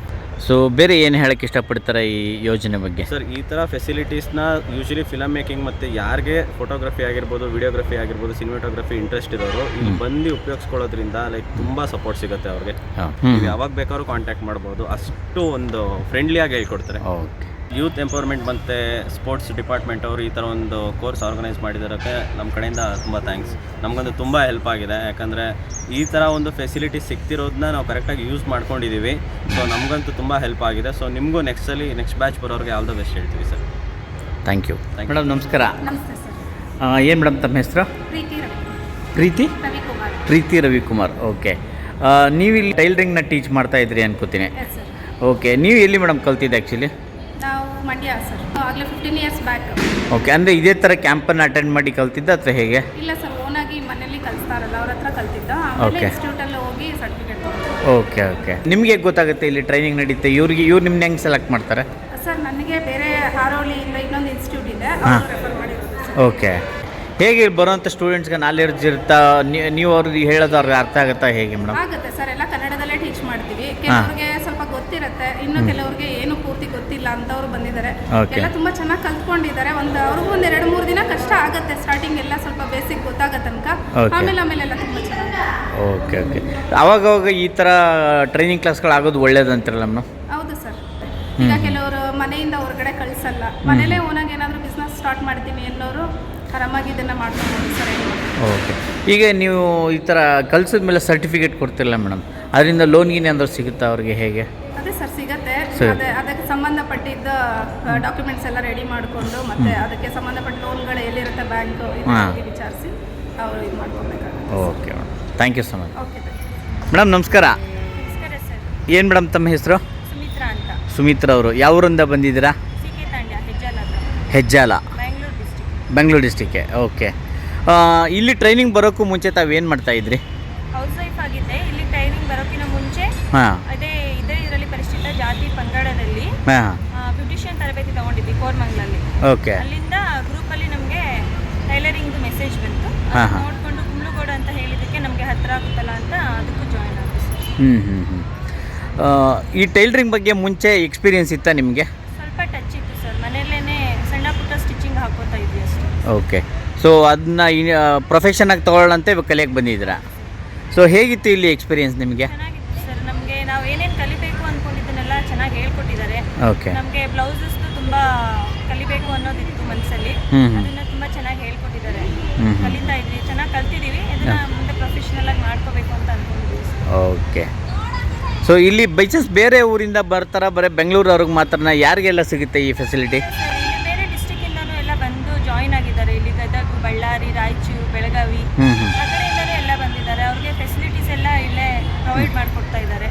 ಸೊ ಬೇರೆ ಏನು ಹೇಳಕ್ಕೆ ಇಷ್ಟಪಡ್ತಾರೆ ಈ ಯೋಜನೆ ಬಗ್ಗೆ? ಸರ್ ಈ ಥರ ಫೆಸಿಲಿಟೀಸ್ನ ಯೂಶಲಿ ಫಿಲಮ್ ಮೇಕಿಂಗ್ ಮತ್ತು ಯಾರಿಗೆ ಫೋಟೋಗ್ರಫಿ ಆಗಿರ್ಬೋದು ವಿಡಿಯೋಗ್ರಫಿ ಆಗಿರ್ಬೋದು ಸಿನಿಮಾಟೋಗ್ರಫಿ ಇಂಟ್ರೆಸ್ಟ್ ಇರೋರು ಇಲ್ಲಿ ಬಂದು ಉಪಯೋಗಿಸ್ಕೊಳ್ಳೋದ್ರಿಂದ ಲೈಕ್ ತುಂಬ ಸಪೋರ್ಟ್ ಸಿಗುತ್ತೆ ಅವ್ರಿಗೆ. ಯಾವಾಗ ಬೇಕಾದ್ರೂ ಕಾಂಟ್ಯಾಕ್ಟ್ ಮಾಡ್ಬೋದು. ಅಷ್ಟು ಒಂದು ಫ್ರೆಂಡ್ಲಿಯಾಗಿ ಹೇಳ್ಕೊಡ್ತಾರೆ. ಓಕೆ ಯೂತ್ ಎಂಪವರ್ಮೆಂಟ್ ಮತ್ತು ಸ್ಪೋರ್ಟ್ಸ್ ಡಿಪಾರ್ಟ್ಮೆಂಟ್ ಅವರು ಈ ಥರ ಒಂದು ಕೋರ್ಸ್ ಆರ್ಗನೈಸ್ ಮಾಡಿದ್ದಾರೆ ನಮ್ಮ ಕಡೆಯಿಂದ ತುಂಬ ಥ್ಯಾಂಕ್ಸ್. ನಮಗಂತೂ ತುಂಬ ಹೆಲ್ಪ್ ಆಗಿದೆ. ಯಾಕಂದರೆ ಈ ಥರ ಒಂದು ಫೆಸಿಲಿಟಿ ಸಿಗ್ತಿರೋದನ್ನ ನಾವು ಕರೆಕ್ಟಾಗಿ ಯೂಸ್ ಮಾಡ್ಕೊಂಡಿದ್ದೀವಿ ಸೊ ನಮಗಂತೂ ತುಂಬ ಹೆಲ್ಪ್ ಆಗಿದೆ. ಸೊ ನಿಮಗೂ ನೆಕ್ಸ್ಟಲ್ಲಿ ನೆಕ್ಸ್ಟ್ ಬ್ಯಾಚ್ ಬರೋರಿಗೆ ಆಲ್ ದ ಬೆಸ್ಟ್ ಹೇಳ್ತೀವಿ sir. Thank you Thank you. Madam ನಮಸ್ಕಾರ. ಏನು ಮೇಡಮ್ ತಮ್ಮ ಹೆಸರು? ಪ್ರೀತಿ ಪ್ರೀತಿ? ರವಿಕುಮಾರ್. ಓಕೆ ನೀವು ಇಲ್ಲಿ ಟೈಲರಿಂಗ್ನ ಟೀಚ್ ಮಾಡ್ತಾ ಇದ್ರಿ ಅನ್ಕೋತೀನಿ. ಓಕೆ ನೀವು ಎಲ್ಲಿ ಮೇಡಮ್ ಕಲ್ತಿದ್ದೆ ಆ್ಯಕ್ಚುಲಿ ಮಂಡ್ಯ ಸರ್. ಆಗಲೇ ಫಿಫ್ಟೀನ್ ಇಯರ್ಸ್ ಬ್ಯಾಕ್ ಓಕೆ ಅಂದರೆ ಇದೇ ಥರ ಕ್ಯಾಂಪನ್ನು ಅಟೆಂಡ್ ಮಾಡಿ ಕಲ್ತಿದ್ದ ಅಥವಾ ಹೇಗೆ? ಇಲ್ಲ ಸರ್ ಓನಾಗಿ ಮನೇಲಿ ಕಲಿಸ್ತಾರಲ್ಲ ಅವ್ರ ಹತ್ರ ಕಲ್ತಿದ್ದ. ಆಮೇಲೆ Okay. ಇನ್ಸ್ಟಿಟ್ಯೂಟಲ್ಲಿ ಹೋಗಿ ಸರ್ಟಿಫಿಕೇಟ್ ತೊಗೊಂಡೆ. ಓಕೆ ಓಕೆ ನಿಮಗೆ ಹೇಗೆ ಗೊತ್ತಾಗುತ್ತೆ ಇಲ್ಲಿ ಟ್ರೈನಿಂಗ್ ನಡೀತೆ? ಇವ್ರಿಗೆ ಇವ್ರು ನಿಮ್ಮನ್ನ ಹೆಂಗೆ ಸೆಲೆಕ್ಟ್ ಮಾಡ್ತಾರೆ? ಸರ್ ನನಗೆ ಬೇರೆ ಹಾರೋಳಿಯಿಂದ ಇನ್ನೊಂದು ಇನ್ಸ್ಟಿಟ್ಯೂಟ್ ಇದೆ ಹಾ. ರೆಫರ್ ಮಾಡಿರೋದು ಸರ್. ಓಕೆ ಹೇಗೆ ಇಲ್ಲಿ ಬರೋಂಥ ಸ್ಟೂಡೆಂಟ್ಸ್ಗೆ ನಾಲೆಡ್ಜ್ ಇರ್ತಾ ನೀ- ನೀವು ಅವ್ರಿಗೆ ಹೇಳೋದು ಅವ್ರಿಗೆ ಅರ್ಥ ಆಗುತ್ತಾ ಹೇಗೆ ಮೇಡಮ್ ಆಗುತ್ತೆ ಸರ್. ಎಲ್ಲ ಕನ್ನಡದಲ್ಲೇ ಟೀಚ್ ಮಾಡ್ತೀವಿ. ಕೆಲವ್ರಿಗೆ ಸ್ವಲ್ಪ ಗೊತ್ತಿರುತ್ತೆ ಇನ್ನು ಕೆಲವ್ರಿಗೆ ಏನು ಗೊತ್ತಿಲ್ಲ ಅಂತವ್ರು ಬಂದಿದ್ದಾರೆ. Okay. ಎಲ್ಲ ತುಂಬಾ ಚೆನ್ನಾಗಿ ಕಲ್ತ್ಕೊಂಡಿದ್ದಾರೆ. ಒಂದು ಅವ್ರಿಗೂ ಒಂದ್ ಎರಡು ಮೂರು ದಿನ ಕಷ್ಟ ಆಗುತ್ತೆ ಸ್ಟಾರ್ಟಿಂಗ್ ಎಲ್ಲ ಸ್ವಲ್ಪ ಬೇಸಿಕ್ ಗೊತ್ತಾಗೋ ತನಕ. Okay. ಆಮೇಲೆ ಆಮೇಲೆ ಎಲ್ಲ ತುಂಬ ಚೆನ್ನಾಗಿ ಓಕೆ ಓಕೆ ಅವಾಗವಾಗ ಈ ತರ ಟ್ರೈನಿಂಗ್ ಕ್ಲಾಸ್ಗಳು ಆಗೋದು ಒಳ್ಳೇದಂತಿರಲ್ಲ ಮೇಡಮ್ ಹೌದು ಸರ್ ಈಗ ಕೆಲವರು ಮನೆಯಿಂದ ಹೊರಗಡೆ ಕಳಿಸಲ್ಲ. ಮನೇಲೇ ಓನಾಗಿ ಏನಾದ್ರು ಬಿಸ್ನೆಸ್ ಸ್ಟಾರ್ಟ್ ಮಾಡ್ತೀನಿ ಅನ್ನೋರು ಆರಾಮಾಗಿ ಇದನ್ನ ಮಾಡ್ಕೊಂಡು ಸರ್ ಓಕೆ ಈಗ ನೀವು ಈ ತರ ಕಲ್ಸಿದ ಮೇಲೆ ಸರ್ಟಿಫಿಕೇಟ್ ಕೊಡ್ತಿರಲ್ಲ ಮೇಡಮ್ ಅದರಿಂದ ಲೋನ್ ಗೀನ್ ಏನಾದ್ರು ಸಿಗುತ್ತಾ ಅವ್ರಿಗೆ ಹೇಗೆ? ಅದೇ ಸರ್ ಸಿಗತ್ತೆ. ಅದೇ ಅದಕ್ಕೆ ಸಂಬಂಧಪಟ್ಟಿದ್ದ ಡಾಕ್ಯುಮೆಂಟ್ಸ್ ಎಲ್ಲ ರೆಡಿ ಮಾಡಿಕೊಂಡು ಮತ್ತೆ ಅದಕ್ಕೆ ಸಂಬಂಧಪಟ್ಟ ಲೋನ್ಗಳು ಎಲ್ಲಿರುತ್ತೆ ಬ್ಯಾಂಕ್. ವಿಚಾರಿಸಿ ಅವರು ಇದು ಮಾಡ್ಕೊಬೇಕಾಗುತ್ತೆ okay madam thank you so much okay madam ನಮಸ್ಕಾರ. ನಮಸ್ಕಾರ ಸರ್. ಏನು ಮೇಡಮ್ ತಮ್ಮ ಹೆಸರು? ಸುಮಿತ್ರಾ ಅಂತ. ಸುಮಿತ್ರ ಅವರು. ಯಾವ ಊರಿಂದ ಬಂದಿದ್ದೀರಾ ಹೆಜ್ಜಾಲ ಬೆಂಗಳೂರು ಡಿಸ್ಟಿಕ್ಕೆ ಓಕೆ ಇಲ್ಲಿ ಟ್ರೈನಿಂಗ್ ಬರೋಕ್ಕೂ ಮುಂಚೆ ತಾವೇನು ಮಾಡ್ತಾ ಇದ್ರಿ? ಹೌಸ್ ವೈಫ್ ಆಗಿದ್ದೆ. ಇಲ್ಲಿ ಟ್ರೈನಿಂಗ್ ಬರೋಕ್ಕಿಂತ ಮುಂಚೆ ಹಾಂ. ಹಾಂ. ಬ್ಯೂಟಿಷಿಯನ್ ತರಬೇತಿ ತಗೊಂಡಿದ್ವಿ ಕೋರ್ಮಂಗ್ಲಲ್ಲಿ. ಓಕೆ. ಅಲ್ಲಿಂದ ಗ್ರೂಪಲ್ಲಿ ನಮಗೆ ಟೈಲರಿಂಗ್ದು ಮೆಸೇಜ್ ಬಂತು. ಹಾ, ಹಾ. ನೋಡಿಕೊಂಡು ಕುಂಬ್ಳುಗೋಡು ಅಂತ ಹೇಳಿದ್ದಕ್ಕೆ ನಮಗೆ ಹತ್ತಿರ ಆಗುತ್ತಲ್ಲ ಅಂತ ಅದಕ್ಕೂ ಜಾಯ್ನ್ ಆಗುತ್ತೆ ಹ್ಞೂ ಹ್ಞೂ ಹ್ಞೂ ಈ ಟೈಲರಿಂಗ್ ಬಗ್ಗೆ ಮುಂಚೆ ಎಕ್ಸ್ಪೀರಿಯನ್ಸ್ ಇತ್ತಾ ನಿಮಗೆ? ಸ್ವಲ್ಪ ಟಚ್ ಇತ್ತು ಸರ್. ಮನೆಯಲ್ಲೇ ಸಣ್ಣ ಪುಟ್ಟ ಸ್ಟಿಚಿಂಗ್ ಹಾಕೋತಾ ಇದ್ವಿ ಅಷ್ಟೇ. ಓಕೆ. ಸೊ ಅದನ್ನ ಪ್ರೊಫೆಷನಾಗಿ ಆಗಿ ಇವಾಗ ಕಲಿಯಕ್ಕೆ ಬಂದಿದ್ದೀರಾ? ಸೊ ಹೇಗಿತ್ತು ಇಲ್ಲಿ ಎಕ್ಸ್ಪೀರಿಯನ್ಸ್ ನಿಮಗೆ? ಏನೇನು ಕಲಿಬೇಕು ಅಂದ್ಕೊಂಡಿದ್ದನ್ನೆಲ್ಲ ಚೆನ್ನಾಗಿ ಹೇಳ್ಕೊಟ್ಟಿದ್ದಾರೆ. ಓಕೆ ನಮಗೆ ಬ್ಲೌಸಸ್ ತುಂಬಾ ಕಲಿಬೇಕು ಅನ್ನೋದಿತ್ತು ಮನಸ್ಸಲ್ಲಿ. ಅದನ್ನ ತುಂಬಾ ಚೆನ್ನಾಗಿ ಹೇಳ್ಕೊಟ್ಟಿದ್ದಾರೆ. ಕಲಿತಾ ಇದ್ವಿ. ಚೆನ್ನಾಗಿ ಕಲ್ತಿದೀವಿ. ಇದನ್ನ ಮುಂದೆ ಪ್ರೊಫೆಷನಲ್ ಆಗಿ ಮಾಡ್ಕೋಬೇಕು ಅಂತ ಅನ್ಕೊಂಡಿದ್ದೀವಿ ಓಕೆ ಸೊ ಇಲ್ಲಿ ಬೈಚಸ್ ಬೇರೆ ಊರಿಂದ ಬರ್ತಾರ? ಬರೀ ಬೆಂಗಳೂರವ್ರಿಗೆ ಮಾತ್ರ ಯಾರಿಗೆಲ್ಲ ಸಿಗುತ್ತೆ ಈ ಫೆಸಿಲಿಟಿ ಇಲ್ಲಿ ಬೇರೆ ಡಿಸ್ಟಿಕ್ಕಿಂದನೂ ಎಲ್ಲ ಬಂದು ಜಾಯಿನ್ ಆಗಿದ್ದಾರೆ. ಇಲ್ಲಿ ಗದಗ ಬಳ್ಳಾರಿ ರಾಯಚೂರು ಬೆಳಗಾವಿ. ಆ ಪ್ರೊವೈಡ್ ಮಾಡಿಕೊಡ್ತಾ ಇದ್ದಾರೆ.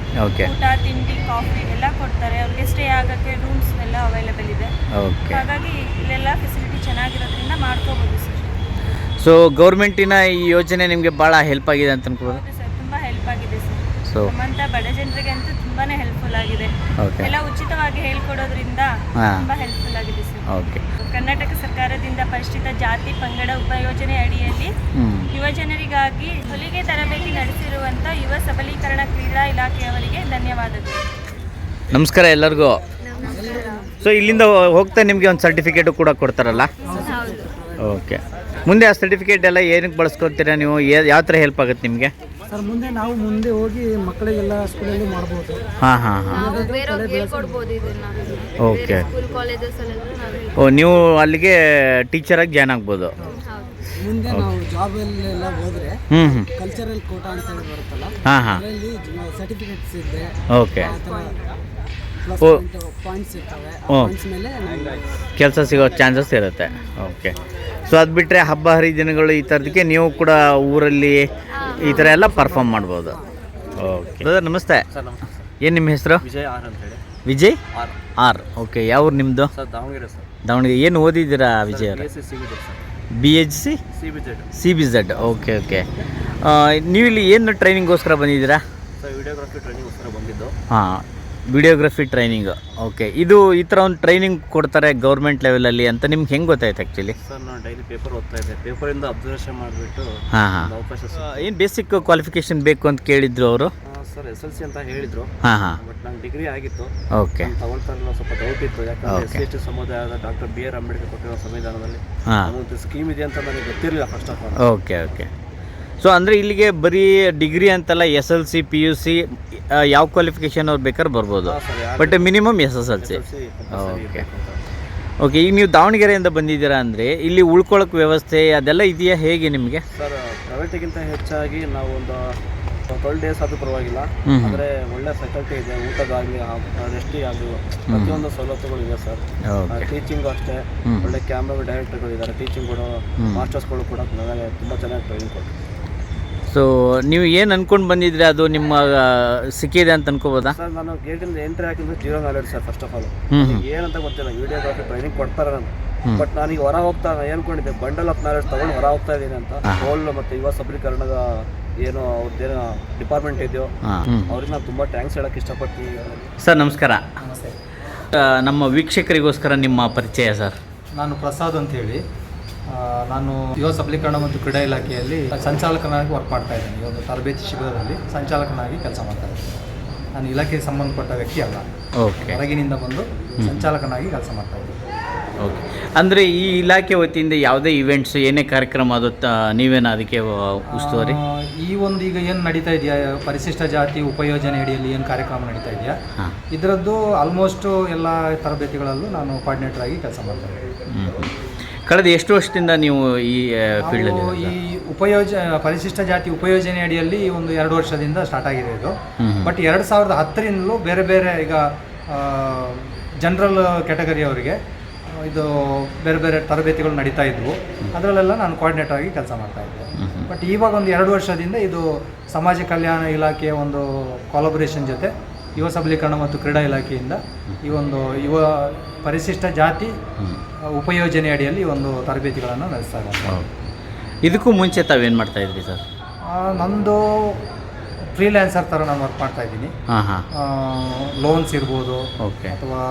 ಊಟ ತಿಂಡಿ ಕಾಫಿ ಎಲ್ಲ ಕೊಡ್ತಾರೆ. ಅವ್ರಿಗೆ ಸ್ಟೇ ಆಗಕ್ಕೆ ರೂಮ್ಸ್ ಎಲ್ಲ ಅವೈಲೇಬಲ್ ಇದೆ. ಓಕೆ ಹಾಗಾಗಿ ಇಲ್ಲೆಲ್ಲ ಫೆಸಿಲಿಟಿ ಚೆನ್ನಾಗಿರೋದ್ರಿಂದ ಮಾಡ್ಕೋಬಹುದು ಸರ್. ಸೊ ಗೌರ್ಮೆಂಟಿನ ಈ ಯೋಜನೆ ನಿಮಗೆ ಭಾಳ ಹೆಲ್ಪ್ ಆಗಿದೆ ಅಂತ ಅನ್ಕೋಬೋದು? ಹೌದು ಸರ್ ತುಂಬಾ ಹೆಲ್ಪ್ ಆಗಿದೆ ಸರ್. ಸೊ ನಮ್ಮಂಥ ಬಡ ಜನರಿಗೆ ಅಂತೂ ತುಂಬಾನೇ ಹೆಲ್ಪ್ಫುಲ್ ಆಗಿದೆ. ಓಕೆ ಎಲ್ಲ ಉಚಿತವಾಗಿ ಹೇಳ್ಕೊಡೋದ್ರಿಂದ ಹಾ. ತುಂಬಾ ಹೆಲ್ಪ್ಫುಲ್ ಆಗಿದೆ ಸರ್. ಓಕೆ ಕರ್ನಾಟಕ ಸರ್ಕಾರದಿಂದ ಪರಿಷ್ಠಿತ ಜಾತಿ ಪಂಗಡ ಉಪಯೋಜನೆ ಅಡಿಯಲ್ಲಿ ಯುವಜನರಿಗಾಗಿ ಯುವ ಜನರಿಗಾಗಿ ಹೊಲಿಗೆ ತರಬೇತಿ ನಡೆಸಿರುವಂಥ ಯುವ ಸಬಲೀಕರಣ ಕ್ರೀಡಾ ಇಲಾಖೆಯವರಿಗೆ ಧನ್ಯವಾದಗಳು. ನಮಸ್ಕಾರ ಎಲ್ಲರಿಗೂ. ಸೊ ಇಲ್ಲಿಂದ ಹೋಗ್ತಾ ನಿಮಗೆ ಒಂದು ಸರ್ಟಿಫಿಕೇಟು ಕೂಡ ಕೊಡ್ತಾರಲ್ಲ? ಓಕೆ ಮುಂದೆ ಆ ಸರ್ಟಿಫಿಕೇಟ್ ಎಲ್ಲ ಏನಕ್ಕೆ ಬಳಸ್ಕೊತೀರಾ ನೀವು? ಯಾವ ಥರ ಹೆಲ್ಪ್ ಆಗುತ್ತೆ ನಿಮಗೆ? ಸರ್ ಮುಂದೆ ನಾವು ಮುಂದೆ ಹೋಗಿ ಮಕ್ಕಳಿಗೆಲ್ಲ ಸ್ಕೂಲಲ್ಲಿ ಮಾಡ್ಬೋದು. ಹಾಂ ಹಾಂ ಹಾಂ. ಬೇರೆಯವ್ರಿಗೆ ಹೇಳ್ಕೊಡ್ಬೋದು ಇದನ್ನ. ಓಕೆ ಸ್ಕೂಲ್ ಕಾಲೇಜಸ್ ಅಲ್ಲೆಲ್ಲ ನಾವು ಓ ನೀವು ಅಲ್ಲಿಗೆ ಟೀಚರಾಗಿ ಜಾಯ್ನ್ ಆಗ್ಬೋದು. ಹೌದು. ಮುಂದೆ ನಾವು ಜಾಬಲ್ಲೆಲ್ಲ ಹೋದ್ರೆ ಹ್ಞೂ ಹ್ಞೂ ಕಲ್ಚರಲ್ ಕೋಟಾ ಅಂತ ಹೇಳಿ ಬರುತ್ತಲ್ಲ ಹಾಂ ಹಾಂ. ಅದರಲ್ಲಿ ಸರ್ಟಿಫಿಕೇಟ್ಸ್ ಇದ್ದರೆ ಓಕೆ ಆ ಥರ ಪ್ಲಸ್ ಓ. ಪಾಯಿಂಟ್ಸ್ ಇರ್ತವೆ. ಓ. ಪಾಯಿಂಟ್ಸ್ ಮೇಲೆ ಕೆಲಸ ಸಿಗೋ ಚಾನ್ಸಸ್ ಇರುತ್ತೆ. ಓಕೆ ಸೊ ಅದು ಬಿಟ್ಟರೆ ಹಬ್ಬ ಹರಿದಿನಗಳು ಈ ಥರದಕ್ಕೆ ನೀವು ಕೂಡ ಊರಲ್ಲಿ ಈ ಥರ ಎಲ್ಲ ಪರ್ಫಾರ್ಮ್ ಮಾಡ್ಬೋದು. ಓಕೆ ಬ್ರದರ್ ನಮಸ್ತೆ. ಸರ್ ನಮಸ್ತೆ. ಏನು ನಿಮ್ಮ ಹೆಸರು? ವಿಜಯ್ ಆರ್ ಅಂತ ಹೇಳಿ. ವಿಜಯ್? ಆರ್. ಆರ್. ಓಕೆ ಯಾವ ಊರು ನಿಮ್ಮದು ಸರ್ ದಾವಣಗೆರೆ ಸರ್ ದಾವಣಗೆರೆ. ಏನು ಓದಿದ್ದೀರಾ ವಿಜಯ್ ಅವರೇ? B H C C B Z C B Z okay okay ನೀವು ಇಲ್ಲಿ ಏನು ಟ್ರೈನಿಂಗ್ಗೋಸ್ಕರ ಬಂದಿದ್ದೀರಾ? ಸರ್ ವಿಡಿಯೋಗ್ರಫಿ ಟ್ರೈನಿಂಗ್ಗೋಸ್ಕರ ಬಂದಿದ್ದು. ಹಾಂ. ವಿಡಿಯೋಗ್ರಫಿ ಟ್ರೈನಿಂಗ್ ಓಕೆ ಇದು ಈ ಥರ ಒಂದು ಟ್ರೈನಿಂಗ್ ಕೊಡ್ತಾರೆ ಗೌರ್ಮೆಂಟ್ ಲೆವೆಲಲ್ಲಿ ಅಂತ ನಿಮ್ಗೆ ಹೆಂಗೆ ಗೊತ್ತಾಯ್ತು ಆ್ಯಕ್ಚುಲಿ ಸರ್ ನಾನು ಡೈಲಿ ಪೇಪರ್ ಓದ್ತಾ ಇದ್ದೆ. ಪೇಪರಿಂದ ಅಬ್ಸರ್ವೇಷನ್ ಮಾಡಿಬಿಟ್ಟು ಹಾಂ ಹಾಂ. ಅವಕಾಶ ಏನು ಬೇಸಿಕ್ ಕ್ವಾಲಿಫಿಕೇಶನ್ ಬೇಕು ಅಂತ ಕೇಳಿದ್ರು ಅವರು? ಸರ್ ಎಸ್ ಎಲ್ ಸಿ ಅಂತ ಹೇಳಿದ್ರು. ಹಾಂ ಹಾಂ. ಬಟ್ ನಂಗೆ ಡಿಗ್ರಿ ಆಗಿತ್ತು. ಓಕೆ ತಗೊಳ್ತಾ ತಗೊಳ್ತಾರಲ್ಲ ಸ್ವಲ್ಪ ಡೌಟ್ ಇತ್ತು. ಯಾಕಂದ್ರೆ ಎಸ್ ಸಿ ಎಸ್ ಟಿ ಸಮುದಾಯದ ಡಾಕ್ಟರ್ ಬಿ ಆರ್ ಅಂಬೇಡ್ಕರ್ ಕೊಟ್ಟಿರೋ ಸಂವಿಧಾನದಲ್ಲಿ ಸ್ಕೀಮ್ ಇದೆ ಅಂತ ನನಗೆ ಗೊತ್ತಿರಲಿಲ್ಲ first of all okay okay so ಅಂದರೆ ಇಲ್ಲಿಗೆ ಬರೀ ಡಿಗ್ರಿ ಅಂತಲ್ಲ S L C P U C ಯಾವ ಕ್ವಾಲಿಫಿಕೇಷನ್ ಅವ್ರು ಬೇಕಾದ್ರೆ ಬರ್ಬೋದು. But minimum S S L C okay okay ಈಗ ನೀವು ದಾವಣಗೆರೆಯಿಂದ ಬಂದಿದ್ದೀರಾ ಅಂದರೆ ಇಲ್ಲಿ ಉಳ್ಕೊಳ್ಳೋಕೆ ವ್ಯವಸ್ಥೆ ಅದೆಲ್ಲ ಇದೆಯಾ ಹೇಗೆ ನಿಮಗೆ? ಸರ್ ಪ್ರೈವೇಟಿಗಿಂತ ಹೆಚ್ಚಾಗಿ ನಾವು ಒಂದು ಟ್ವೆಲ್ ಡೇಸ್ ಆದರೂ ಪರವಾಗಿಲ್ಲ. ಅಂದರೆ ಒಳ್ಳೆ ಫೆಕಲ್ಟಿ ಇದೆ ಊಟದಾಗಲಿ ರೆಸ್ಟಿ ಆಗಲಿ ಪ್ರತಿಯೊಂದು ಸವಲತ್ತುಗಳು ಇದೆ ಸರ್. ಟೀಚಿಂಗು ಅಷ್ಟೇ. ಒಳ್ಳೆ ಕ್ಯಾಮ್ರಾ ಡೈರೆಕ್ಟರ್ಗಳು ಇದ್ದಾರೆ ಟೀಚಿಂಗ್ ಕೂಡ. ಮಾಸ್ಟರ್ಸ್ಗಳು ಕೂಡ ತುಂಬ ಚೆನ್ನಾಗಿ ಟ್ರೈನಿಂಗ್ ಕೊಟ್ಟರು ಸೊ ನೀವು ಏನು ಅನ್ಕೊಂಡು ಬಂದಿದ್ರೆ ಅದು ನಿಮ್ಮ ಸಿಕ್ಕಿದೆ ಅಂತ ಅನ್ಕೋಬೋದಾ? ಸರ್ ನಾನು ಗೇಟಿಂದ ಎಂಟ್ರಿ ಹಾಕಿದ್ರೆ zero knowledge sir first of all. ಏನಂತ ಗೊತ್ತಿಲ್ಲ ವಿಡಿಯೋಗ್ರಾಫಿ ಟ್ರೈನಿಂಗ್ ಕೊಡ್ತಾರೆ ನಾನು ಬಟ್ ನಾನೀಗ ಹೊರ ಹೋಗ್ತಾ ನಾನು ಏನ್ಕೊಂಡಿದ್ದೆ ಬಂಡಲ್ ಆಫ್ ನಾಲೆಡ್ಜ್ ತಗೊಂಡು ಹೊರ ಹೋಗ್ತಾ ಇದ್ದೀನಿ ಅಂತ. ಹೋಲ್ ಮತ್ತು ಯುವ ಸಬಲೀಕರಣದ ಏನು ಅವ್ರದ್ದೇನೋ ಡಿಪಾರ್ಟ್ಮೆಂಟ್ ಇದೆಯೋ ಅವ್ರಿಗೆ ನಾನು ತುಂಬ ಥ್ಯಾಂಕ್ಸ್ ಹೇಳಕ್ಕೆ ಇಷ್ಟಪಡ್ತೀನಿ. ಸರ್ ನಮಸ್ಕಾರ. ನಮ್ಮ ವೀಕ್ಷಕರಿಗೋಸ್ಕರ ನಿಮ್ಮ ಪರಿಚಯ ಸರ್. ನಾನು ಪ್ರಸಾದ್ ಅಂತ ಹೇಳಿ ನಾನು ಯುವ ಸಬಲೀಕರಣ ಮತ್ತು ಕ್ರೀಡಾ ಇಲಾಖೆಯಲ್ಲಿ ಸಂಚಾಲಕನಾಗಿ ವರ್ಕ್ ಮಾಡ್ತಾ ಇದ್ದೇನೆ. ಈ ಒಂದು ತರಬೇತಿ ಶಿಬಿರದಲ್ಲಿ ಸಂಚಾಲಕನಾಗಿ ಕೆಲಸ ಮಾಡ್ತಾ ಇದ್ದೇನೆ. ನಾನು ಇಲಾಖೆಗೆ ಸಂಬಂಧಪಟ್ಟ ವ್ಯಕ್ತಿ ಅಲ್ಲ. ಓಕೆ ಹೊರಗಿನಿಂದ ಬಂದು ಸಂಚಾಲಕನಾಗಿ ಕೆಲಸ ಮಾಡ್ತಾ ಇದ್ದೀನಿ. ಓಕೆ ಅಂದರೆ ಈ ಇಲಾಖೆ ವತಿಯಿಂದ ಯಾವುದೇ ಇವೆಂಟ್ಸ್ ಏನೇ ಕಾರ್ಯಕ್ರಮ ಅದು ನೀವೇನು ನೀವೇನ ಅದಕ್ಕೆ ಉಸ್ತುವಾರಿ? ಆ, ಈ ಒಂದು ಈಗ ಏನು ನಡೀತಾ ಇದೆಯಾ? ಪರಿಶಿಷ್ಟ ಜಾತಿ ಉಪಯೋಜನೆ ಅಡಿಯಲ್ಲಿ ಏನು ಕಾರ್ಯಕ್ರಮ ನಡೀತಾ ಇದೆಯಾ? ಹಾಂ. ಇದರದ್ದು ಆಲ್ಮೋಸ್ಟ್ ಎಲ್ಲ ತರಬೇತಿಗಳಲ್ಲೂ ನಾನು ಕೋಆರ್ಡಿನೇಟರ್ ಆಗಿ ಕೆಲಸ ಮಾಡ್ತಾ ಇದ್ದೀನಿ. ಕಳೆದ ಎಷ್ಟು ವರ್ಷದಿಂದ ನೀವು ಈ ಫೀಲ್ಡಲ್ಲಿ ನಾವು ಈ ಉಪಯೋಜ ಪರಿಶಿಷ್ಟ ಜಾತಿ ಉಪಯೋಜನೆ ಅಡಿಯಲ್ಲಿ ಒಂದು ಎರಡು ವರ್ಷದಿಂದ ಸ್ಟಾರ್ಟ್ ಆಗಿದೆ ಇದು. ಬಟ್ ಎರಡು ಸಾವಿರದ ಹತ್ತರಿಂದಲೂ ಬೇರೆ ಬೇರೆ ಈಗ ಜನರಲ್ ಕ್ಯಾಟಗರಿ ಅವರಿಗೆ ಇದು ಬೇರೆ ಬೇರೆ ತರಬೇತಿಗಳು ನಡೀತಾ ಇದ್ವು. ಅದರಲ್ಲೆಲ್ಲ ನಾನು ಕೋಆರ್ಡಿನೇಟರ್ ಆಗಿ ಕೆಲಸ ಮಾಡ್ತಾ ಇದ್ದೆ. ಬಟ್ ಇವಾಗ ಒಂದು ಎರಡು ವರ್ಷದಿಂದ ಇದು ಸಮಾಜ ಕಲ್ಯಾಣ ಇಲಾಖೆಯ ಒಂದು ಕೊಲಾಬರೇಷನ್ ಜೊತೆ ಯುವ ಸಬಲೀಕರಣ ಮತ್ತು ಕ್ರೀಡಾ ಇಲಾಖೆಯಿಂದ ಈ ಒಂದು ಯುವ ಪರಿಶಿಷ್ಟ ಜಾತಿ ಉಪಯೋಜನೆ ಅಡಿಯಲ್ಲಿ ಈ ಒಂದು ತರಬೇತಿಗಳನ್ನು ನಡೆಸ್ತಾ ಇದ್ದಾರೆ. ಇದಕ್ಕೂ ಮುಂಚೆ ತಾವೇನು ಮಾಡ್ತಾ ಇದ್ರಿ ಸರ್? ನಂದು ಫ್ರೀಲ್ಯಾನ್ಸರ್ ಥರ ನಾನು ವರ್ಕ್ ಮಾಡ್ತಾ ಇದ್ದೀನಿ. ಲೋನ್ಸ್ ಇರ್ಬೋದು ಅಥವಾ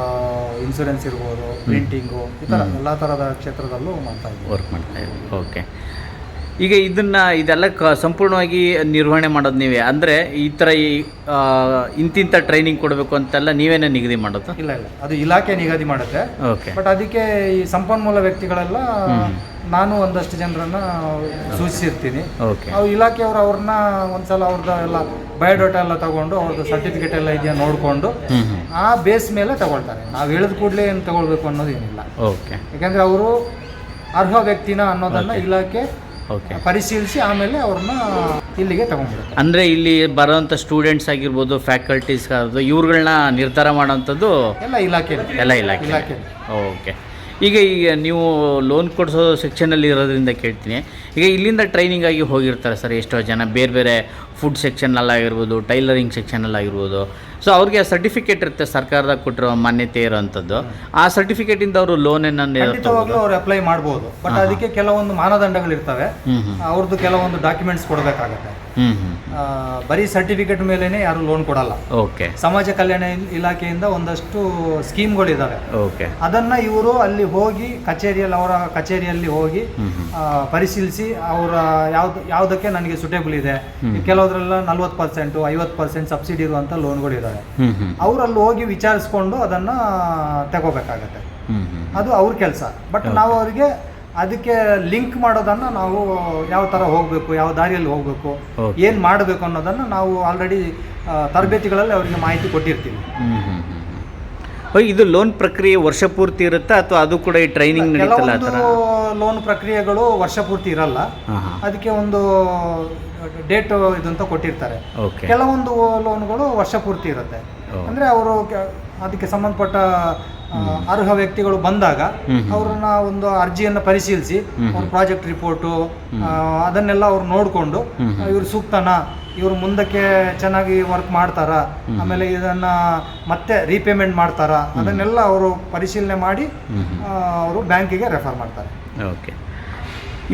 ಇನ್ಸೂರೆನ್ಸ್ ಇರ್ಬೋದು ಪ್ರಿಂಟಿಂಗು ಈ ಥರ ಎಲ್ಲ ಥರದ ಕ್ಷೇತ್ರದಲ್ಲೂ ಮಾಡ್ತಾ ಇದ್ದೀನಿ. ವರ್ಕ್ ಮಾಡ್ತಾ ಇದ್ದೀನಿ ಓಕೆ ಈಗ ಇದನ್ನು ಇದೆಲ್ಲ ಕ ಸಂಪೂರ್ಣವಾಗಿ ನಿರ್ವಹಣೆ ಮಾಡೋದು ನೀವೇ. ಅಂದರೆ ಈ ಥರ ಈ ಇಂತಿಂಥ ಟ್ರೈನಿಂಗ್ ಕೊಡಬೇಕು ಅಂತೆಲ್ಲ ನೀವೇನೇ ನಿಗದಿ ಮಾಡೋದು? ಇಲ್ಲ ಇಲ್ಲ. ಅದು ಇಲಾಖೆ ನಿಗದಿ ಮಾಡುತ್ತೆ. ಓಕೆ. ಬಟ್ ಅದಕ್ಕೆ ಈ ಸಂಪನ್ಮೂಲ ವ್ಯಕ್ತಿಗಳೆಲ್ಲ ನಾನು ಒಂದಷ್ಟು ಜನರನ್ನ ಸೂಚಿಸಿರ್ತೀನಿ. ಓಕೆ. ಅವು ಇಲಾಖೆಯವರು ಅವ್ರನ್ನ ಒಂದ್ಸಲ ಅವ್ರದ್ದು ಎಲ್ಲ ಬಯೋಡಾಟಾ ಎಲ್ಲ ತಗೊಂಡು ಅವ್ರದ್ದು ಸರ್ಟಿಫಿಕೇಟ್ ಎಲ್ಲ ಇದೆಯಾ ನೋಡಿಕೊಂಡು ಆ ಬೇಸ್ ಮೇಲೆ ತಗೊಳ್ತಾರೆ. ನಾವು ಹೇಳಿದ ಕೂಡಲೇ ಏನು ತಗೊಳ್ಬೇಕು ಅನ್ನೋದು ಏನಿಲ್ಲ. ಓಕೆ. ಯಾಕಂದರೆ ಅವರು ಅರ್ಹ ವ್ಯಕ್ತಿನ ಅನ್ನೋದನ್ನು ಇಲಾಖೆ ಓಕೆ ಪರಿಶೀಲಿಸಿ ಆಮೇಲೆ ಅವ್ರನ್ನ ಇಲ್ಲಿಗೆ ತಗೊಂಡ್ಬಿಡ್ತಾರೆ ಅಂದರೆ ಇಲ್ಲಿ ಬರೋವಂಥ ಸ್ಟೂಡೆಂಟ್ಸ್ ಆಗಿರ್ಬೋದು ಫ್ಯಾಕಲ್ಟೀಸ್ ಆಗಿರ್ಬೋದು ಇವ್ರುಗಳನ್ನ ನಿರ್ಧಾರ ಮಾಡೋವಂಥದ್ದು ಎಲ್ಲ ಇಲಾಖೆ. ಎಲ್ಲ ಇಲಾಖೆ. ಇಲಾಖೆ. ಓಕೆ ಈಗ ಈಗ ನೀವು ಲೋನ್ ಕೊಡಿಸೋ ಸೆಕ್ಷನಲ್ಲಿ ಇರೋದ್ರಿಂದ ಕೇಳ್ತೀನಿ. ಈಗ ಇಲ್ಲಿಂದ ಟ್ರೈನಿಂಗ್ ಆಗಿ ಹೋಗಿರ್ತಾರೆ ಸರ್ ಎಷ್ಟೋ ಜನ. ಬೇರೆ ಬೇರೆ ಫುಡ್ ಸೆಕ್ಷನಲ್ಲಾಗಿರ್ಬೋದು ಟೈಲರಿಂಗ್ ಸೆಕ್ಷನಲ್ಲಾಗಿರ್ಬೋದು ಸೊ ಅವ್ರಿಗೆ ಸರ್ಟಿಫಿಕೇಟ್ ಇರುತ್ತೆ ಸರ್ಕಾರದ ಕೊಟ್ಟಿರೋ ಮಾನ್ಯತೆ ಇರೋವಂಥದ್ದು ಆ ಸರ್ಟಿಫಿಕೇಟಿಂದ ಅವರು ಲೋನನ್ನು ಖಂಡಿತವಾಗ್ಲೂ ಅವ್ರು ಅಪ್ಲೈ ಮಾಡಬಹುದು ಬಟ್ ಅದಕ್ಕೆ ಕೆಲವೊಂದು ಮಾನದಂಡಗಳು ಇರ್ತವೆ ಹ್ಞೂ ಅವ್ರದ್ದು ಕೆಲವೊಂದು ಡಾಕ್ಯುಮೆಂಟ್ಸ್ ಕೊಡಬೇಕಾಗತ್ತೆ. ಬರೀ ಸರ್ಟಿಫಿಕೇಟ್ ಮೇಲೇನೆ ಯಾರು ಲೋನ್ ಕೊಡಲ್ಲ. ಓಕೆ. ಸಮಾಜ ಕಲ್ಯಾಣ ಇಲಾಖೆಯಿಂದ ಒಂದಷ್ಟು ಸ್ಕೀಮ್ಗಳಿದ್ದಾವೆ ಓಕೆ. ಅದನ್ನ ಇವರು ಅಲ್ಲಿ ಹೋಗಿ ಕಚೇರಿಯಲ್ಲಿ ಅವರ ಕಚೇರಿಯಲ್ಲಿ ಹೋಗಿ ಪರಿಶೀಲಿಸಿ ಅವರ ಯಾವ್ದು ಯಾವುದಕ್ಕೆ ನನಗೆ ಸುಟೇಬಲ್ ಇದೆ. ಕೆಲವರೆಲ್ಲ ನಲ್ವತ್ತು ಪರ್ಸೆಂಟ್ ಐವತ್ತು ಪರ್ಸೆಂಟ್ ಸಬ್ಸಿಡಿ ಇರುವಂತ ಲೋನ್ಗಳು ಇದ್ದಾವೆ ಅವ್ರು ಅವರಲ್ಲಿ ಹೋಗಿ ವಿಚಾರಿಸ್ಕೊಂಡು ಅದನ್ನ ತಗೋಬೇಕಾಗತ್ತೆ. ಅದು ಅವ್ರ ಕೆಲಸ. ಬಟ್ ನಾವು ಅವರಿಗೆ ಅದಕ್ಕೆ ಲಿಂಕ್ ಮಾಡೋದನ್ನ ನಾವು ಯಾವ ತರ ಹೋಗಬೇಕು ಯಾವ ದಾರಿಯಲ್ಲಿ ಹೋಗಬೇಕು ಏನ್ ಮಾಡಬೇಕು ಅನ್ನೋದನ್ನ ನಾವು ಆಲ್ರೆಡಿ ತರಬೇತಿಗಳಲ್ಲಿ ಅವರಿಗೆ ಮಾಹಿತಿ ಕೊಟ್ಟಿರ್ತೀವಿ. ಇದು ಲೋನ್ ಪ್ರಕ್ರಿಯೆ ವರ್ಷ ಪೂರ್ತಿ ಇರುತ್ತಾ ಅಥವಾ ಅದು ಕೂಡ ಈ ಟ್ರೈನಿಂಗ್ ಲೋನ್ ಪ್ರಕ್ರಿಯೆಗಳು ವರ್ಷ ಪೂರ್ತಿ ಇರಲ್ಲ. ಅದಕ್ಕೆ ಒಂದು ಡೇಟ್ ಇದಂತ ಕೊಟ್ಟಿರ್ತಾರೆ. ಕೆಲವೊಂದು ಲೋನ್ಗಳು ವರ್ಷ ಪೂರ್ತಿ ಇರುತ್ತೆ. ಅಂದ್ರೆ ಅವರು ಅದಕ್ಕೆ ಸಂಬಂಧಪಟ್ಟ ಅರ್ಹ ವ್ಯಕ್ತಿಗಳು ಬಂದಾಗ ಅವ್ರನ್ನ ಒಂದು ಅರ್ಜಿಯನ್ನು ಪರಿಶೀಲಿಸಿ ಅವ್ರ ಪ್ರಾಜೆಕ್ಟ್ ರಿಪೋರ್ಟು ಅದನ್ನೆಲ್ಲ ಅವ್ರು ನೋಡಿಕೊಂಡು ಇವ್ರು ಸೂಕ್ತನಾ ಇವರು ಮುಂದಕ್ಕೆ ಚೆನ್ನಾಗಿ ವರ್ಕ್ ಮಾಡ್ತಾರಾ ಆಮೇಲೆ ಇದನ್ನ ಮತ್ತೆ ರೀಪೇಮೆಂಟ್ ಮಾಡ್ತಾರಾ ಅದನ್ನೆಲ್ಲ ಅವರು ಪರಿಶೀಲನೆ ಮಾಡಿ ಅವರು ಬ್ಯಾಂಕಿಗೆ ರೆಫರ್ ಮಾಡ್ತಾರೆ. ಓಕೆ.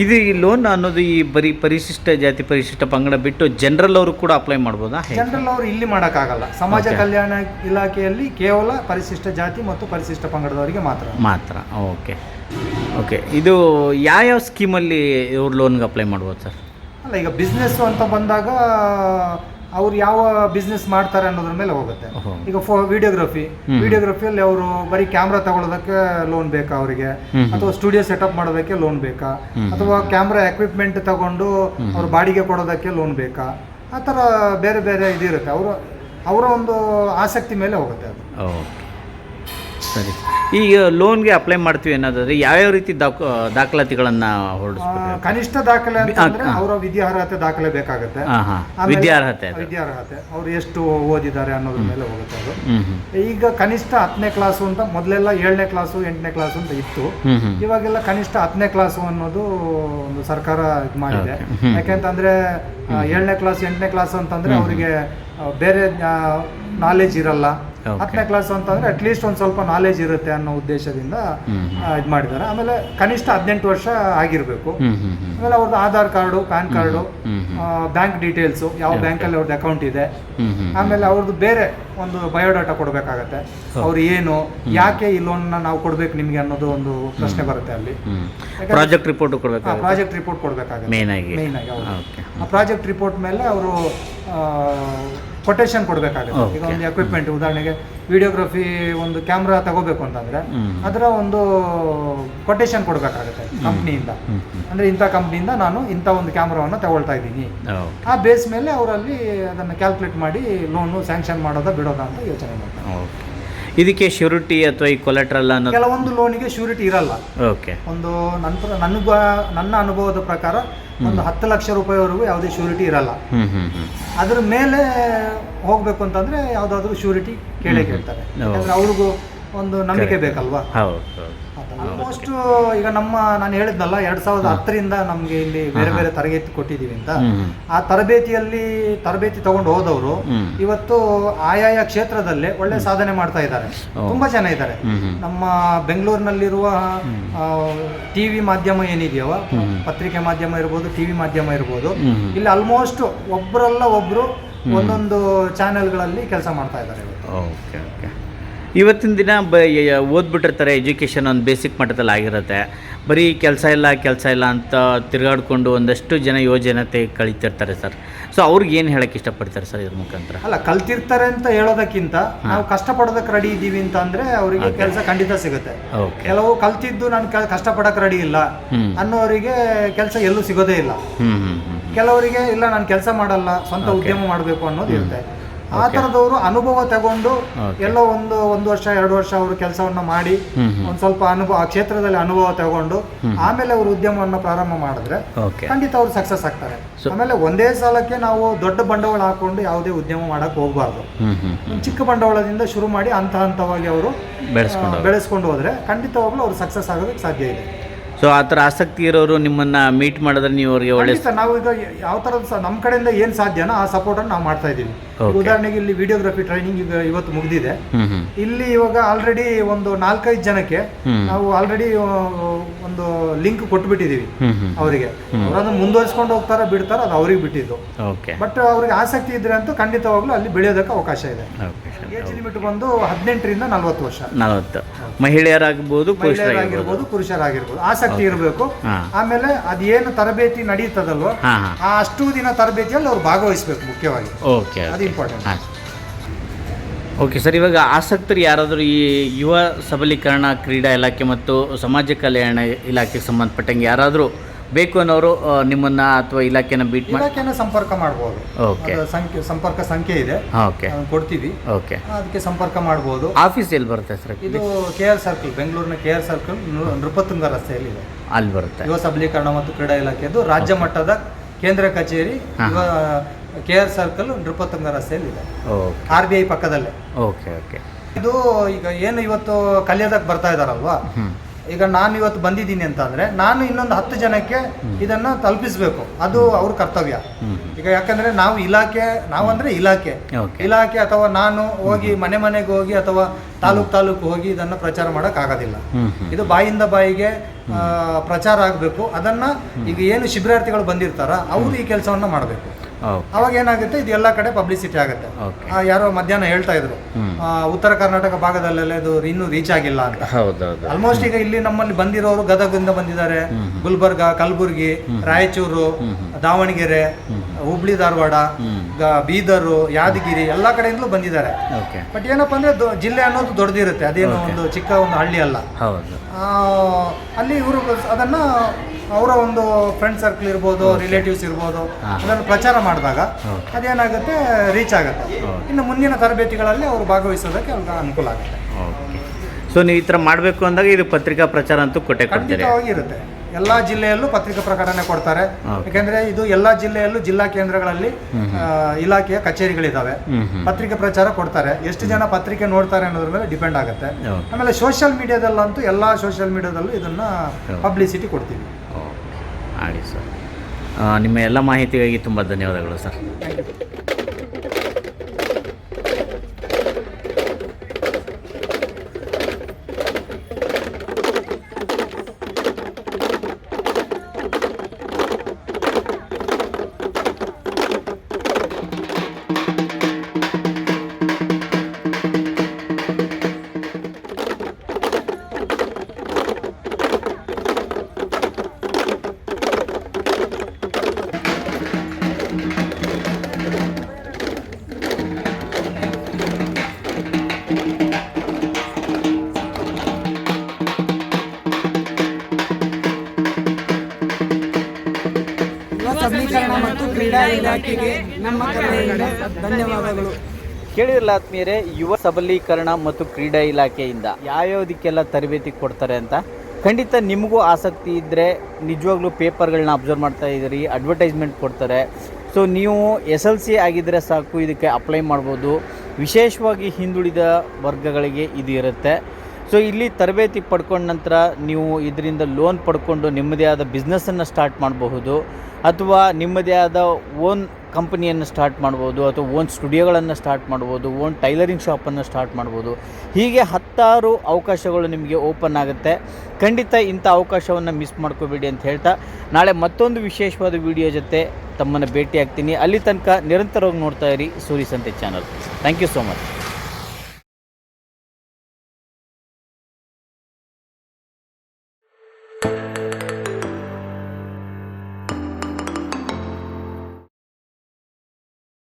ಇದು ಈ ಲೋನ್ ಅನ್ನೋದು ಈ ಬರೀ ಪರಿಶಿಷ್ಟ ಜಾತಿ ಪರಿಶಿಷ್ಟ ಪಂಗಡ ಬಿಟ್ಟು ಜನರಲ್ ಅವರು ಕೂಡ ಅಪ್ಲೈ ಮಾಡ್ಬೋದಾ? ಜನರಲ್ ಅವರು ಇಲ್ಲಿ ಮಾಡೋಕ್ಕಾಗಲ್ಲ. ಸಮಾಜ ಕಲ್ಯಾಣ ಇಲಾಖೆಯಲ್ಲಿ ಕೇವಲ ಪರಿಶಿಷ್ಟ ಜಾತಿ ಮತ್ತು ಪರಿಶಿಷ್ಟ ಪಂಗಡದವರಿಗೆ ಮಾತ್ರ. ಮಾತ್ರ. ಓಕೆ ಓಕೆ ಇದು ಯಾವ್ಯಾವ ಸ್ಕೀಮಲ್ಲಿ ಇವ್ರು ಲೋನ್ಗೆ ಅಪ್ಲೈ ಮಾಡ್ಬೋದು ಸರ್? ಅಲ್ಲ ಈಗ ಬಿಸ್ನೆಸ್ಸು ಅಂತ ಬಂದಾಗ ಅವ್ರು ಯಾವ ಬಿಸ್ನೆಸ್ ಮಾಡ್ತಾರೆ ಅನ್ನೋದ್ರ ಮೇಲೆ ಹೋಗುತ್ತೆ. ಈಗ ಫೋ ವಿಡಿಯೋಗ್ರಫಿ ವಿಡಿಯೋಗ್ರಫಿಯಲ್ಲಿ ಅವರು ಬರೀ ಕ್ಯಾಮ್ರಾ ತಗೊಳ್ಳೋದಕ್ಕೆ ಲೋನ್ ಬೇಕಾ ಅವರಿಗೆ? ಅಥವಾ ಸ್ಟುಡಿಯೋ ಸೆಟಪ್ ಮಾಡೋದಕ್ಕೆ ಲೋನ್ ಬೇಕಾ? ಅಥವಾ ಕ್ಯಾಮ್ರಾ ಎಕ್ವಿಪ್ಮೆಂಟ್ ತಗೊಂಡು ಅವ್ರ ಬಾಡಿಗೆ ಕೊಡೋದಕ್ಕೆ ಲೋನ್ ಬೇಕಾ? ಆ ಥರ ಬೇರೆ ಬೇರೆ ಇದಿರುತ್ತೆ. ಅವರು ಅವರ ಒಂದು ಆಸಕ್ತಿ ಮೇಲೆ ಹೋಗುತ್ತೆ ಅದು. ಸರಿ. ಈಗ ಲೋನ್ಗೆ ಅಪ್ಲೈ ಮಾಡ್ತೀವಿ ಅನ್ನೋದಾದ್ರೆ ಯಾವ್ಯಾವ ರೀತಿ ದಾಖ ದಾಖಲಾತಿಗಳನ್ನು ಆ, ಹೊರಡಿಸ್ಬೇಕು? ಕನಿಷ್ಠ ದಾಖಲೆ ಅಂತಂದ್ರೆ. ಅವರ ವಿದ್ಯಾರ್ಹತೆ ದಾಖಲೆ ಬೇಕಾಗುತ್ತೆ. ವಿದ್ಯಾರ್ಹತೆ ವಿದ್ಯಾರ್ಹತೆ. ಅವ್ರು ಎಷ್ಟು ಓದಿದ್ದಾರೆ ಅನ್ನೋದ್ರ ಮೇಲೆ ಹೋಗುತ್ತೆ ಅದು. ಈಗ ಕನಿಷ್ಠ ಹತ್ತನೇ ಕ್ಲಾಸು ಅಂತ ಮೊದಲೆಲ್ಲ ಏಳನೇ ಕ್ಲಾಸು ಎಂಟನೇ ಕ್ಲಾಸು ಅಂತ ಇತ್ತು. ಇವಾಗೆಲ್ಲ ಕನಿಷ್ಠ ಹತ್ತನೇ ಕ್ಲಾಸು ಅನ್ನೋದು ಒಂದು ಸರ್ಕಾರ ಇದು ಮಾಡಿದೆ. ಯಾಕೆಂತಂದ್ರೆ ಏಳನೇ ಕ್ಲಾಸ್ ಎಂಟನೇ ಕ್ಲಾಸ್ ಅಂತಂದ್ರೆ ಅವರಿಗೆ ಬೇರೆ ನಾಲೆಜ್ ಇರಲ್ಲ. ಹತ್ತನೇ ಕ್ಲಾಸ್ ಅಂತಂದ್ರೆ ಅಟ್ಲೀಸ್ಟ್ ಒಂದು ಸ್ವಲ್ಪ ನಾಲೆಜ್ ಇರುತ್ತೆ ಅನ್ನೋ ಉದ್ದೇಶದಿಂದ ಇದ್ ಮಾಡಿದ್ದಾರೆ. ಆಮೇಲೆ ಕನಿಷ್ಠ ಹದಿನೆಂಟು ವರ್ಷ ಆಗಿರಬೇಕು. ಆಮೇಲೆ ಅವ್ರದ್ದು Aadhaar card PAN card. Bank details ಯಾವ ಬ್ಯಾಂಕಲ್ಲಿ ಅವ್ರದ್ದು ಅಕೌಂಟ್ ಇದೆ. ಆಮೇಲೆ ಅವ್ರದ್ದು ಬೇರೆ ಒಂದು ಬಯೋಡಾಟಾ ಕೊಡಬೇಕಾಗತ್ತೆ. ಅವ್ರು ಏನು ಯಾಕೆ ಈ ಲೋನ್ ನಾವು ಕೊಡ್ಬೇಕು ನಿಮ್ಗೆ ಅನ್ನೋದು ಒಂದು ಪ್ರಶ್ನೆ ಬರುತ್ತೆ ಅಲ್ಲಿ. ಪ್ರಾಜೆಕ್ಟ್ ರಿಪೋರ್ಟ್ ಕೊಡಬೇಕಾಗುತ್ತೆ? ಪ್ರಾಜೆಕ್ಟ್ ರಿಪೋರ್ಟ್ ಕೊಡಬೇಕಾಗುತ್ತೆ. ಮೇನ್ ಆಗಿ. ಮೇನ್ ಆಗಿ ಓಕೆ ಆ ಪ್ರಾಜೆಕ್ಟ್ ರಿಪೋರ್ಟ್ ಮೇಲೆ ಅವರು ಕೊಟೇಶನ್ ಕೊಡಬೇಕಾಗುತ್ತೆ. ಈಗ. ಒಂದು ಎಕ್ವಿಪ್ಮೆಂಟ್ ಉದಾಹರಣೆಗೆ ವಿಡಿಯೋಗ್ರಫಿ ಒಂದು ಕ್ಯಾಮ್ರಾ ತಗೋಬೇಕು ಅಂತಂದ್ರೆ. ಅದರ ಒಂದು ಕೊಟೇಶನ್ ಕೊಡಬೇಕಾಗುತ್ತೆ ಕಂಪ್ನಿಯಿಂದ. ಅಂದ್ರೆ ಇಂಥ ಕಂಪ್ನಿಯಿಂದ ನಾನು ಇಂಥ ಒಂದು ಕ್ಯಾಮ್ರಾವನ್ನು ತಗೊಳ್ತಾ ಇದ್ದೀನಿ. ಆ ಬೇಸ್ ಮೇಲೆ ಅವರಲ್ಲಿ ಅದನ್ನು ಕ್ಯಾಲ್ಕುಲೇಟ್ ಮಾಡಿ ಲೋನು ಸ್ಯಾಂಕ್ಷನ್ ಮಾಡೋದಾ ಬಿಡೋದಾ ಅಂತ ಯೋಚನೆ ಮಾಡ್ತಾರೆ ಇದಕ್ಕೆ ಶ್ಯೂರಿಟಿ ಅಥವಾ ಈ ಕೊಲೆಟ್ರಲ್ ಅನ್ನೋ ಕೆಲವೊಂದು ಲೋನಿಗೆ ಶ್ಯೂರಿಟಿ ಇರಲ್ಲ. ಓಕೆ ಒಂದು ನಂತರ ನನಗ ನನ್ನ ಅನುಭವದ ಪ್ರಕಾರ ಒಂದು ಹತ್ತು ಲಕ್ಷ ರೂಪಾಯಿವರೆಗೂ ಯಾವುದೇ ಶ್ಯೂರಿಟಿ ಇರಲ್ಲ. ಅದ್ರ ಮೇಲೆ ಹೋಗ್ಬೇಕು ಅಂತಂದ್ರೆ ಯಾವ್ದಾದ್ರು ಶ್ಯೂರಿಟಿ ಕೇಳೇ ಕೇಳ್ತಾರೆ. ಯಾಕಂದ್ರೆ ಅವ್ರಿಗೂ ಒಂದು ನಂಬಿಕೆ ಬೇಕಲ್ವಾ? ಆಲ್ಮೋಸ್ಟ್ ಈಗ ನಮ್ಮ ನಾನು ಹೇಳಿದ್ನಲ್ಲ ಎರಡ್ ಸಾವಿರದ ಹತ್ತರಿಂದ ನಮ್ಗೆ ಇಲ್ಲಿ ಬೇರೆ ಬೇರೆ ತರಬೇತಿ ಕೊಟ್ಟಿದೀವಿ ಅಂತ. ಆ ತರಬೇತಿಯಲ್ಲಿ ತರಬೇತಿ ತಗೊಂಡು ಹೋದವರು ಇವತ್ತು ಆಯಾಯ ಕ್ಷೇತ್ರದಲ್ಲೇ ಒಳ್ಳೆ ಸಾಧನೆ ಮಾಡ್ತಾ ಇದ್ದಾರೆ. ತುಂಬಾ ಜನ ಇದ್ದಾರೆ. ನಮ್ಮ ಬೆಂಗಳೂರಿನಲ್ಲಿರುವ ಟಿವಿ ಮಾಧ್ಯಮ ಏನಿದೆಯವ? ಪತ್ರಿಕೆ ಮಾಧ್ಯಮ ಇರ್ಬೋದು ಟಿವಿ ಮಾಧ್ಯಮ ಇರ್ಬೋದು. ಇಲ್ಲಿ ಆಲ್ಮೋಸ್ಟ್ ಒಬ್ರಲ್ಲ ಒಬ್ರು ಒಂದೊಂದು ಚಾನೆಲ್ಗಳಲ್ಲಿ ಕೆಲಸ ಮಾಡ್ತಾ ಇದ್ದಾರೆ ಇವತ್ತು. Okay okay. ಇವತ್ತಿನ ದಿನ ಬ ಓದ್ಬಿಟ್ಟಿರ್ತಾರೆ ಎಜುಕೇಷನ್ ಒಂದು ಬೇಸಿಕ್ ಮಟ್ಟದಲ್ಲಿ ಆಗಿರುತ್ತೆ. ಬರೀ ಕೆಲಸ ಇಲ್ಲ ಕೆಲಸ ಇಲ್ಲ ಅಂತ ತಿರುಗಾಡಿಕೊಂಡು ಒಂದಷ್ಟು ಜನ ಯುವಜನತೆ ಕಳಿತಿರ್ತಾರೆ ಸರ್. ಸೊ ಅವ್ರಿಗೆ ಏನು ಹೇಳಕ್ಕೆ ಇಷ್ಟಪಡ್ತಾರೆ ಸರ್ ಇದ್ರ ಮುಖಾಂತರ? ಅಲ್ಲ ಕಲ್ತಿರ್ತಾರೆ ಅಂತ ಹೇಳೋದಕ್ಕಿಂತ ನಾವು ಕಷ್ಟಪಡೋದಕ್ಕೆ ರೆಡಿ ಇದ್ದೀವಿ ಅಂತ ಅಂದ್ರೆ ಅವರಿಗೆ ಕೆಲಸ ಖಂಡಿತ ಸಿಗುತ್ತೆ. ಕೆಲವು ಕಲ್ತಿದ್ದು ನಾನು ಕಷ್ಟಪಡಕ್ಕೆ ರೆಡಿ ಇಲ್ಲ. ಅನ್ನೋರಿಗೆ ಕೆಲಸ ಎಲ್ಲೂ ಸಿಗೋದೇ ಇಲ್ಲ. ಕೆಲವರಿಗೆ ಇಲ್ಲ ನಾನು ಕೆಲಸ ಮಾಡಲ್ಲ ಸ್ವಂತ ಉದ್ಯಮ ಮಾಡಬೇಕು ಅನ್ನೋದು ಇರುತ್ತೆ. ಆ ಥರದವರು ಅನುಭವ ತಗೊಂಡು ಎಲ್ಲ ಒಂದು ಒಂದು ವರ್ಷ ಎರಡು ವರ್ಷ ಅವರು ಕೆಲಸವನ್ನ ಮಾಡಿ. ಒಂದು ಸ್ವಲ್ಪ ಅನುಭವ ಆ ಕ್ಷೇತ್ರದಲ್ಲಿ ಅನುಭವ ತಗೊಂಡು ಆಮೇಲೆ ಅವರು ಉದ್ಯಮವನ್ನು ಪ್ರಾರಂಭ ಮಾಡಿದ್ರೆ ಖಂಡಿತ ಅವ್ರು ಸಕ್ಸಸ್ ಆಗ್ತಾರೆ. ಆಮೇಲೆ ಒಂದೇ ಸಾಲಕ್ಕೆ ನಾವು ದೊಡ್ಡ ಬಂಡವಾಳ ಹಾಕೊಂಡು ಯಾವುದೇ ಉದ್ಯಮ ಮಾಡಕ್ ಹೋಗ್ಬಾರ್ದು. ಚಿಕ್ಕ ಬಂಡವಾಳದಿಂದ ಶುರು ಮಾಡಿ ಹಂತ ಹಂತವಾಗಿ ಅವರು ಬೆಳೆಸ್ಕೊಂಡು. ಹೋದ್ರೆ ಖಂಡಿತವಾಗ್ಲೂ ಅವ್ರು ಸಕ್ಸಸ್ ಆಗೋದಕ್ಕೆ ಸಾಧ್ಯ ಇದೆ. ಸೊ ಆ ಥರ ಆಸಕ್ತಿ ಇರೋರು ನಿಮ್ಮನ್ನ ಮೀಟ್ ಮಾಡಿದ್ರೆ ನೀವು ಅವ್ರಿಗೆ ಒಳ್ಳೆ ನಾವು ಈಗ ಯಾವ ಥರದ ನಮ್ಮ ಕಡೆಯಿಂದ ಏನು ಸಾಧ್ಯನೋ ಆ ಸಪೋರ್ಟನ್ನು ನಾವು ಮಾಡ್ತಾ ಇದ್ದೀವಿ. Okay. ಉದಾಹರಣೆಗೆ ಇಲ್ಲಿ ವಿಡಿಯೋಗ್ರಫಿ ಟ್ರೈನಿಂಗ್ ಈಗ ಇವತ್ತು ಮುಗಿದಿದೆ. ಇಲ್ಲಿ ಇವಾಗ ಆಲ್ರೆಡಿ ಒಂದು ನಾಲ್ಕೈದು ಜನಕ್ಕೆ ನಾವು ಆಲ್ರೆಡಿ ಒಂದು ಲಿಂಕ್ ಕೊಟ್ಬಿಟ್ಟಿದೀವಿ ಅವರಿಗೆ. ಅವರನ್ನು ಮುಂದುವರಿಸ್ಕೊಂಡು ಹೋಗ್ತಾರ ಬಿಡ್ತಾರ ಅದು ಅವ್ರಿಗೆ ಬಿಟ್ಟಿದ್ದು. ಬಟ್ ಅವ್ರಿಗೆ ಆಸಕ್ತಿ ಇದ್ರೆ ಅಂತೂ ಖಂಡಿತವಾಗ್ಲೂ ಅಲ್ಲಿ ಬೆಳೆಯೋದಕ್ಕೆ ಅವಕಾಶ ಇದೆ. ಏಜ್ ಲಿಮಿಟ್ ಬಂದು ಹದಿನೆಂಟರಿಂದ ನಲವತ್ತು ವರ್ಷ. ನಲವತ್ತು. ಮಹಿಳೆಯರಾಗಬಹುದು ಪುರುಷರಾಗಿರ್ಬೋದು ಮಹಿಳೆಯರಾಗಿರ್ಬೋದು ಪುರುಷರಾಗಿರ್ಬೋದು. ಆಸಕ್ತಿ ಇರಬೇಕು. ಆಮೇಲೆ ಅದೇನು ತರಬೇತಿ ನಡೀತದಲ್ವೋ ಆ ಅಷ್ಟು ದಿನ ತರಬೇತಿಯಲ್ಲಿ ಅವ್ರು ಭಾಗವಹಿಸಬೇಕು ಮುಖ್ಯವಾಗಿ. ಓಕೆ ಅದು ಇಂಪಾರ್ಟೆಂಟ್ ಹಾಂ ಓಕೆ ಸರ್ ಇವಾಗ ಆಸಕ್ತರು ಯಾರಾದರೂ ಈ ಯುವ ಸಬಲೀಕರಣ ಕ್ರೀಡಾ ಇಲಾಖೆ ಮತ್ತು ಸಮಾಜ ಕಲ್ಯಾಣ ಇಲಾಖೆಗೆ ಸಂಬಂಧಪಟ್ಟಂಗೆ ಯಾರಾದರೂ ಬೇಕು ಅನ್ನೋರು ನಿಮ್ಮನ್ನ ಅಥವಾ ಇಲಾಖೆನ ಬೀಟ್ ಮಾಡಿ ಇಲಾಖೆನ ಸಂಪರ್ಕ ಮಾಡಬಹುದು ಓಕೆ ಸಂಖ್ಯೆ ಸಂಪರ್ಕ ಸಂಖ್ಯೆ ಇದೆ. ಓಕೆ ಕೊಡ್ತೀವಿ. ಓಕೆ ಅದಕ್ಕೆ ಸಂಪರ್ಕ ಮಾಡಬಹುದು ಆಫೀಸ್ ಎಲ್ಲಿ ಬರುತ್ತೆ ಸರ್? ಇದು ಕೆ ಆರ್ ಸರ್ಕಲ್ ಬೆಂಗಳೂರಿನ ಕೆ ಆರ್ ಸರ್ಕಲ್ ನೃಪತುಂಗ ರಸ್ತೆಯಲ್ಲಿ ಇದೆ. ಅಲ್ಲಿ ಬರುತ್ತೆ. ಯುವ ಸಬಲೀಕರಣ ಮತ್ತು ಕ್ರೀಡಾ ಇಲಾಖೆದು ರಾಜ್ಯ ಮಟ್ಟದ ಕೇಂದ್ರ ಕಚೇರಿ ಕೆ ಆರ್ ಸರ್ಕಲ್ ನೃಪತಂಗ ರಸ್ತೆಯಲ್ಲಿ ಇದೆ ಓಕೆ ಆರ್ ಬಿ ಐ ಪಕ್ಕದಲ್ಲೇ. ಓಕೆ ಓಕೆ ಇದು ಈಗ ಏನು ಇವತ್ತು ಕಲಿಯೋದಕ್ಕೆ ಬರ್ತಾ ಇದಾರಲ್ವಾ? ಈಗ ನಾನು ಇವತ್ತು ಬಂದಿದ್ದೀನಿ ಅಂತ ಅಂದ್ರೆ ನಾನು ಇನ್ನೊಂದು ಹತ್ತು ಜನಕ್ಕೆ ಇದನ್ನ ತಲುಪಿಸಬೇಕು. ಅದು ಅವ್ರ ಕರ್ತವ್ಯ. ಈಗ ಯಾಕಂದ್ರೆ ನಾವು ಇಲಾಖೆ ನಾವಂದ್ರೆ ಇಲಾಖೆ. ಓಕೆ ಇಲಾಖೆ ಅಥವಾ ನಾನು ಹೋಗಿ ಮನೆ ಮನೆಗೆ ಹೋಗಿ ಅಥವಾ ತಾಲೂಕ್ ತಾಲೂಕು ಹೋಗಿ ಇದನ್ನ ಪ್ರಚಾರ ಮಾಡಕ್ ಆಗೋದಿಲ್ಲ ಇದು ಬಾಯಿಂದ ಬಾಯಿಗೆ ಪ್ರಚಾರ ಆಗಬೇಕು. ಅದನ್ನ ಈಗ ಏನು ಶಿಬಿರಾರ್ಥಿಗಳು ಬಂದಿರ್ತಾರ ಅವರು ಈ ಕೆಲಸವನ್ನ ಮಾಡಬೇಕು. ಅವಾಗ ಏನಾಗುತ್ತೆ ಇದು ಎಲ್ಲ ಕಡೆ ಪಬ್ಲಿಸಿಟಿ ಆಗುತ್ತೆ. ಯಾರೋ ಮಧ್ಯಾಹ್ನ ಹೇಳ್ತಾ ಇದ್ರು. ಉತ್ತರ ಕರ್ನಾಟಕ ಭಾಗದಲ್ಲೆಲ್ಲ ಇದು ಇನ್ನೂ ರೀಚ್ ಆಗಿಲ್ಲ ಅಂತ. ಆಲ್ಮೋಸ್ಟ್ ಈಗ ಇಲ್ಲಿ ನಮ್ಮಲ್ಲಿ ಬಂದಿರೋರು ಗದಗದಿಂದ ಬಂದಿದ್ದಾರೆ. ಗುಲ್ಬರ್ಗ ಕಲಬುರ್ಗಿ ರಾಯಚೂರು ದಾವಣಗೆರೆ ಹುಬ್ಳಿ ಧಾರವಾಡ ಬೀದರು ಯಾದಗಿರಿ ಎಲ್ಲ ಕಡೆಯಿಂದಲೂ ಬಂದಿದ್ದಾರೆ. ಬಟ್ ಏನಪ್ಪ ಅಂದ್ರೆ ಜಿಲ್ಲೆ ಅನ್ನೋದು ದೊಡ್ಡದಿರುತ್ತೆ ಅದೇನು ಒಂದು ಚಿಕ್ಕ ಒಂದು ಹಳ್ಳಿ ಅಲ್ಲ. ಅಲ್ಲಿ ಇವರು ಅದನ್ನ ಅವರ ಒಂದು ಫ್ರೆಂಡ್ ಸರ್ಕಲ್ ಇರ್ಬೋದು ರಿಲೇಟಿವ್ಸ್ ಇರ್ಬೋದು ಅದನ್ನು ಪ್ರಚಾರ ಮಾಡಿದಾಗ ಅದೇನಾಗುತ್ತೆ ರೀಚ್ ಆಗುತ್ತೆ. ಇನ್ನು ಮುಂದಿನ ತರಬೇತಿಗಳಲ್ಲಿ ಅವರು ಭಾಗವಹಿಸೋದಕ್ಕೆ ಅವ್ರಿಗೆ ಅನುಕೂಲ ಆಗುತ್ತೆ. ಸೊ ನೀವು ಈ ಥರ ಮಾಡಬೇಕು ಅಂದಾಗ ಇದು ಪತ್ರಿಕಾ ಪ್ರಚಾರ ಅಂತೂ ಕೊಟ್ಟೆ ಕೊಡ್ತೀರಿ. ಖಂಡಿತವಾಗಿ ಇರುತ್ತೆ. ಎಲ್ಲ ಜಿಲ್ಲೆಯಲ್ಲೂ ಪತ್ರಿಕಾ ಪ್ರಕಟಣೆ ಕೊಡ್ತಾರೆ. ಯಾಕೆಂದ್ರೆ ಇದು ಎಲ್ಲ ಜಿಲ್ಲೆಯಲ್ಲೂ ಜಿಲ್ಲಾ ಕೇಂದ್ರಗಳಲ್ಲಿ ಇಲಾಖೆಯ ಕಚೇರಿಗಳಿದಾವೆ. ಪತ್ರಿಕೆ ಪ್ರಚಾರ ಕೊಡ್ತಾರೆ. ಎಷ್ಟು ಜನ ಪತ್ರಿಕೆ ನೋಡ್ತಾರೆ ಅನ್ನೋದ್ರ ಮೇಲೆ ಡಿಪೆಂಡ್ ಆಗುತ್ತೆ. ಆಮೇಲೆ ಸೋಷಿಯಲ್ ಮೀಡಿಯಾದಲ್ಲಂತೂ ಎಲ್ಲ ಸೋಷಿಯಲ್ ಮೀಡಿಯಾದಲ್ಲೂ ಇದನ್ನ ಪಬ್ಲಿಸಿಟಿ ಕೊಡ್ತೀವಿ. ಆಡಿ ಸರ್. ನಿಮ್ಮ ಎಲ್ಲ ಮಾಹಿತಿಗಾಗಿ ತುಂಬ ಧನ್ಯವಾದಗಳು ಸರ್. ಇಲಾಖೆಗೆ ನಮ್ಮ ಕಡೆಯಿಂದ ಧನ್ಯವಾದಗಳು. ಕೇಳಿರಲ್ಲ ಆತ್ಮೀಯರೇ, ಯುವ ಸಬಲೀಕರಣ ಮತ್ತು ಕ್ರೀಡಾ ಇಲಾಖೆಯಿಂದ ಯಾವ್ಯಾವುದಕ್ಕೆಲ್ಲ ತರಬೇತಿ ಕೊಡ್ತಾರೆ ಅಂತ? ಖಂಡಿತ ನಿಮಗೂ ಆಸಕ್ತಿ ಇದ್ದರೆ ನಿಜವಾಗ್ಲೂ ಪೇಪರ್ಗಳನ್ನ ಅಬ್ಸರ್ವ್ ಮಾಡ್ತಾ ಇದ್ದೀರಿ, ಅಡ್ವರ್ಟೈಸ್ಮೆಂಟ್ ಕೊಡ್ತಾರೆ. ಸೊ, ನೀವು ಎಸ್ ಎಲ್ ಸಿ ಆಗಿದ್ದರೆ ಸಾಕು, ಇದಕ್ಕೆ ಅಪ್ಲೈ ಮಾಡ್ಬೋದು. ವಿಶೇಷವಾಗಿ ಹಿಂದುಳಿದ ವರ್ಗಗಳಿಗೆ ಇದು ಇರುತ್ತೆ. ಸೊ, ಇಲ್ಲಿ ತರಬೇತಿ ಪಡ್ಕೊಂಡ ನಂತರ ನೀವು ಇದರಿಂದ ಲೋನ್ ಪಡ್ಕೊಂಡು ನಿಮ್ಮದೇ ಆದ ಬಿಸ್ನೆಸ್ಸನ್ನು ಸ್ಟಾರ್ಟ್ ಮಾಡಬಹುದು. ಅಥವಾ ನಿಮ್ಮದೇ ಆದ ಓನ್ ಕಂಪನಿಯನ್ನು ಸ್ಟಾರ್ಟ್ ಮಾಡ್ಬೋದು ಅಥವಾ ಓನ್ ಸ್ಟುಡಿಯೋಗಳನ್ನು ಸ್ಟಾರ್ಟ್ ಮಾಡ್ಬೋದು, ಓನ್ ಟೈಲರಿಂಗ್ ಶಾಪನ್ನು ಸ್ಟಾರ್ಟ್ ಮಾಡ್ಬೋದು. ಹೀಗೆ ಹತ್ತಾರು ಅವಕಾಶಗಳು ನಿಮಗೆ ಓಪನ್ ಆಗುತ್ತೆ. ಖಂಡಿತ ಇಂಥ ಅವಕಾಶವನ್ನು ಮಿಸ್ ಮಾಡ್ಕೋಬೇಡಿ ಅಂತ ಹೇಳ್ತಾ ನಾಳೆ ಮತ್ತೊಂದು ವಿಶೇಷವಾದ ವಿಡಿಯೋ ಜೊತೆ ತಮ್ಮನ್ನು ಭೇಟಿ ಆಗ್ತೀನಿ ಅಲ್ಲಿ ತನಕ ನಿರಂತರವಾಗಿ ನೋಡ್ತಾ ಇರಿ Suri Santhe channel. Thank you so much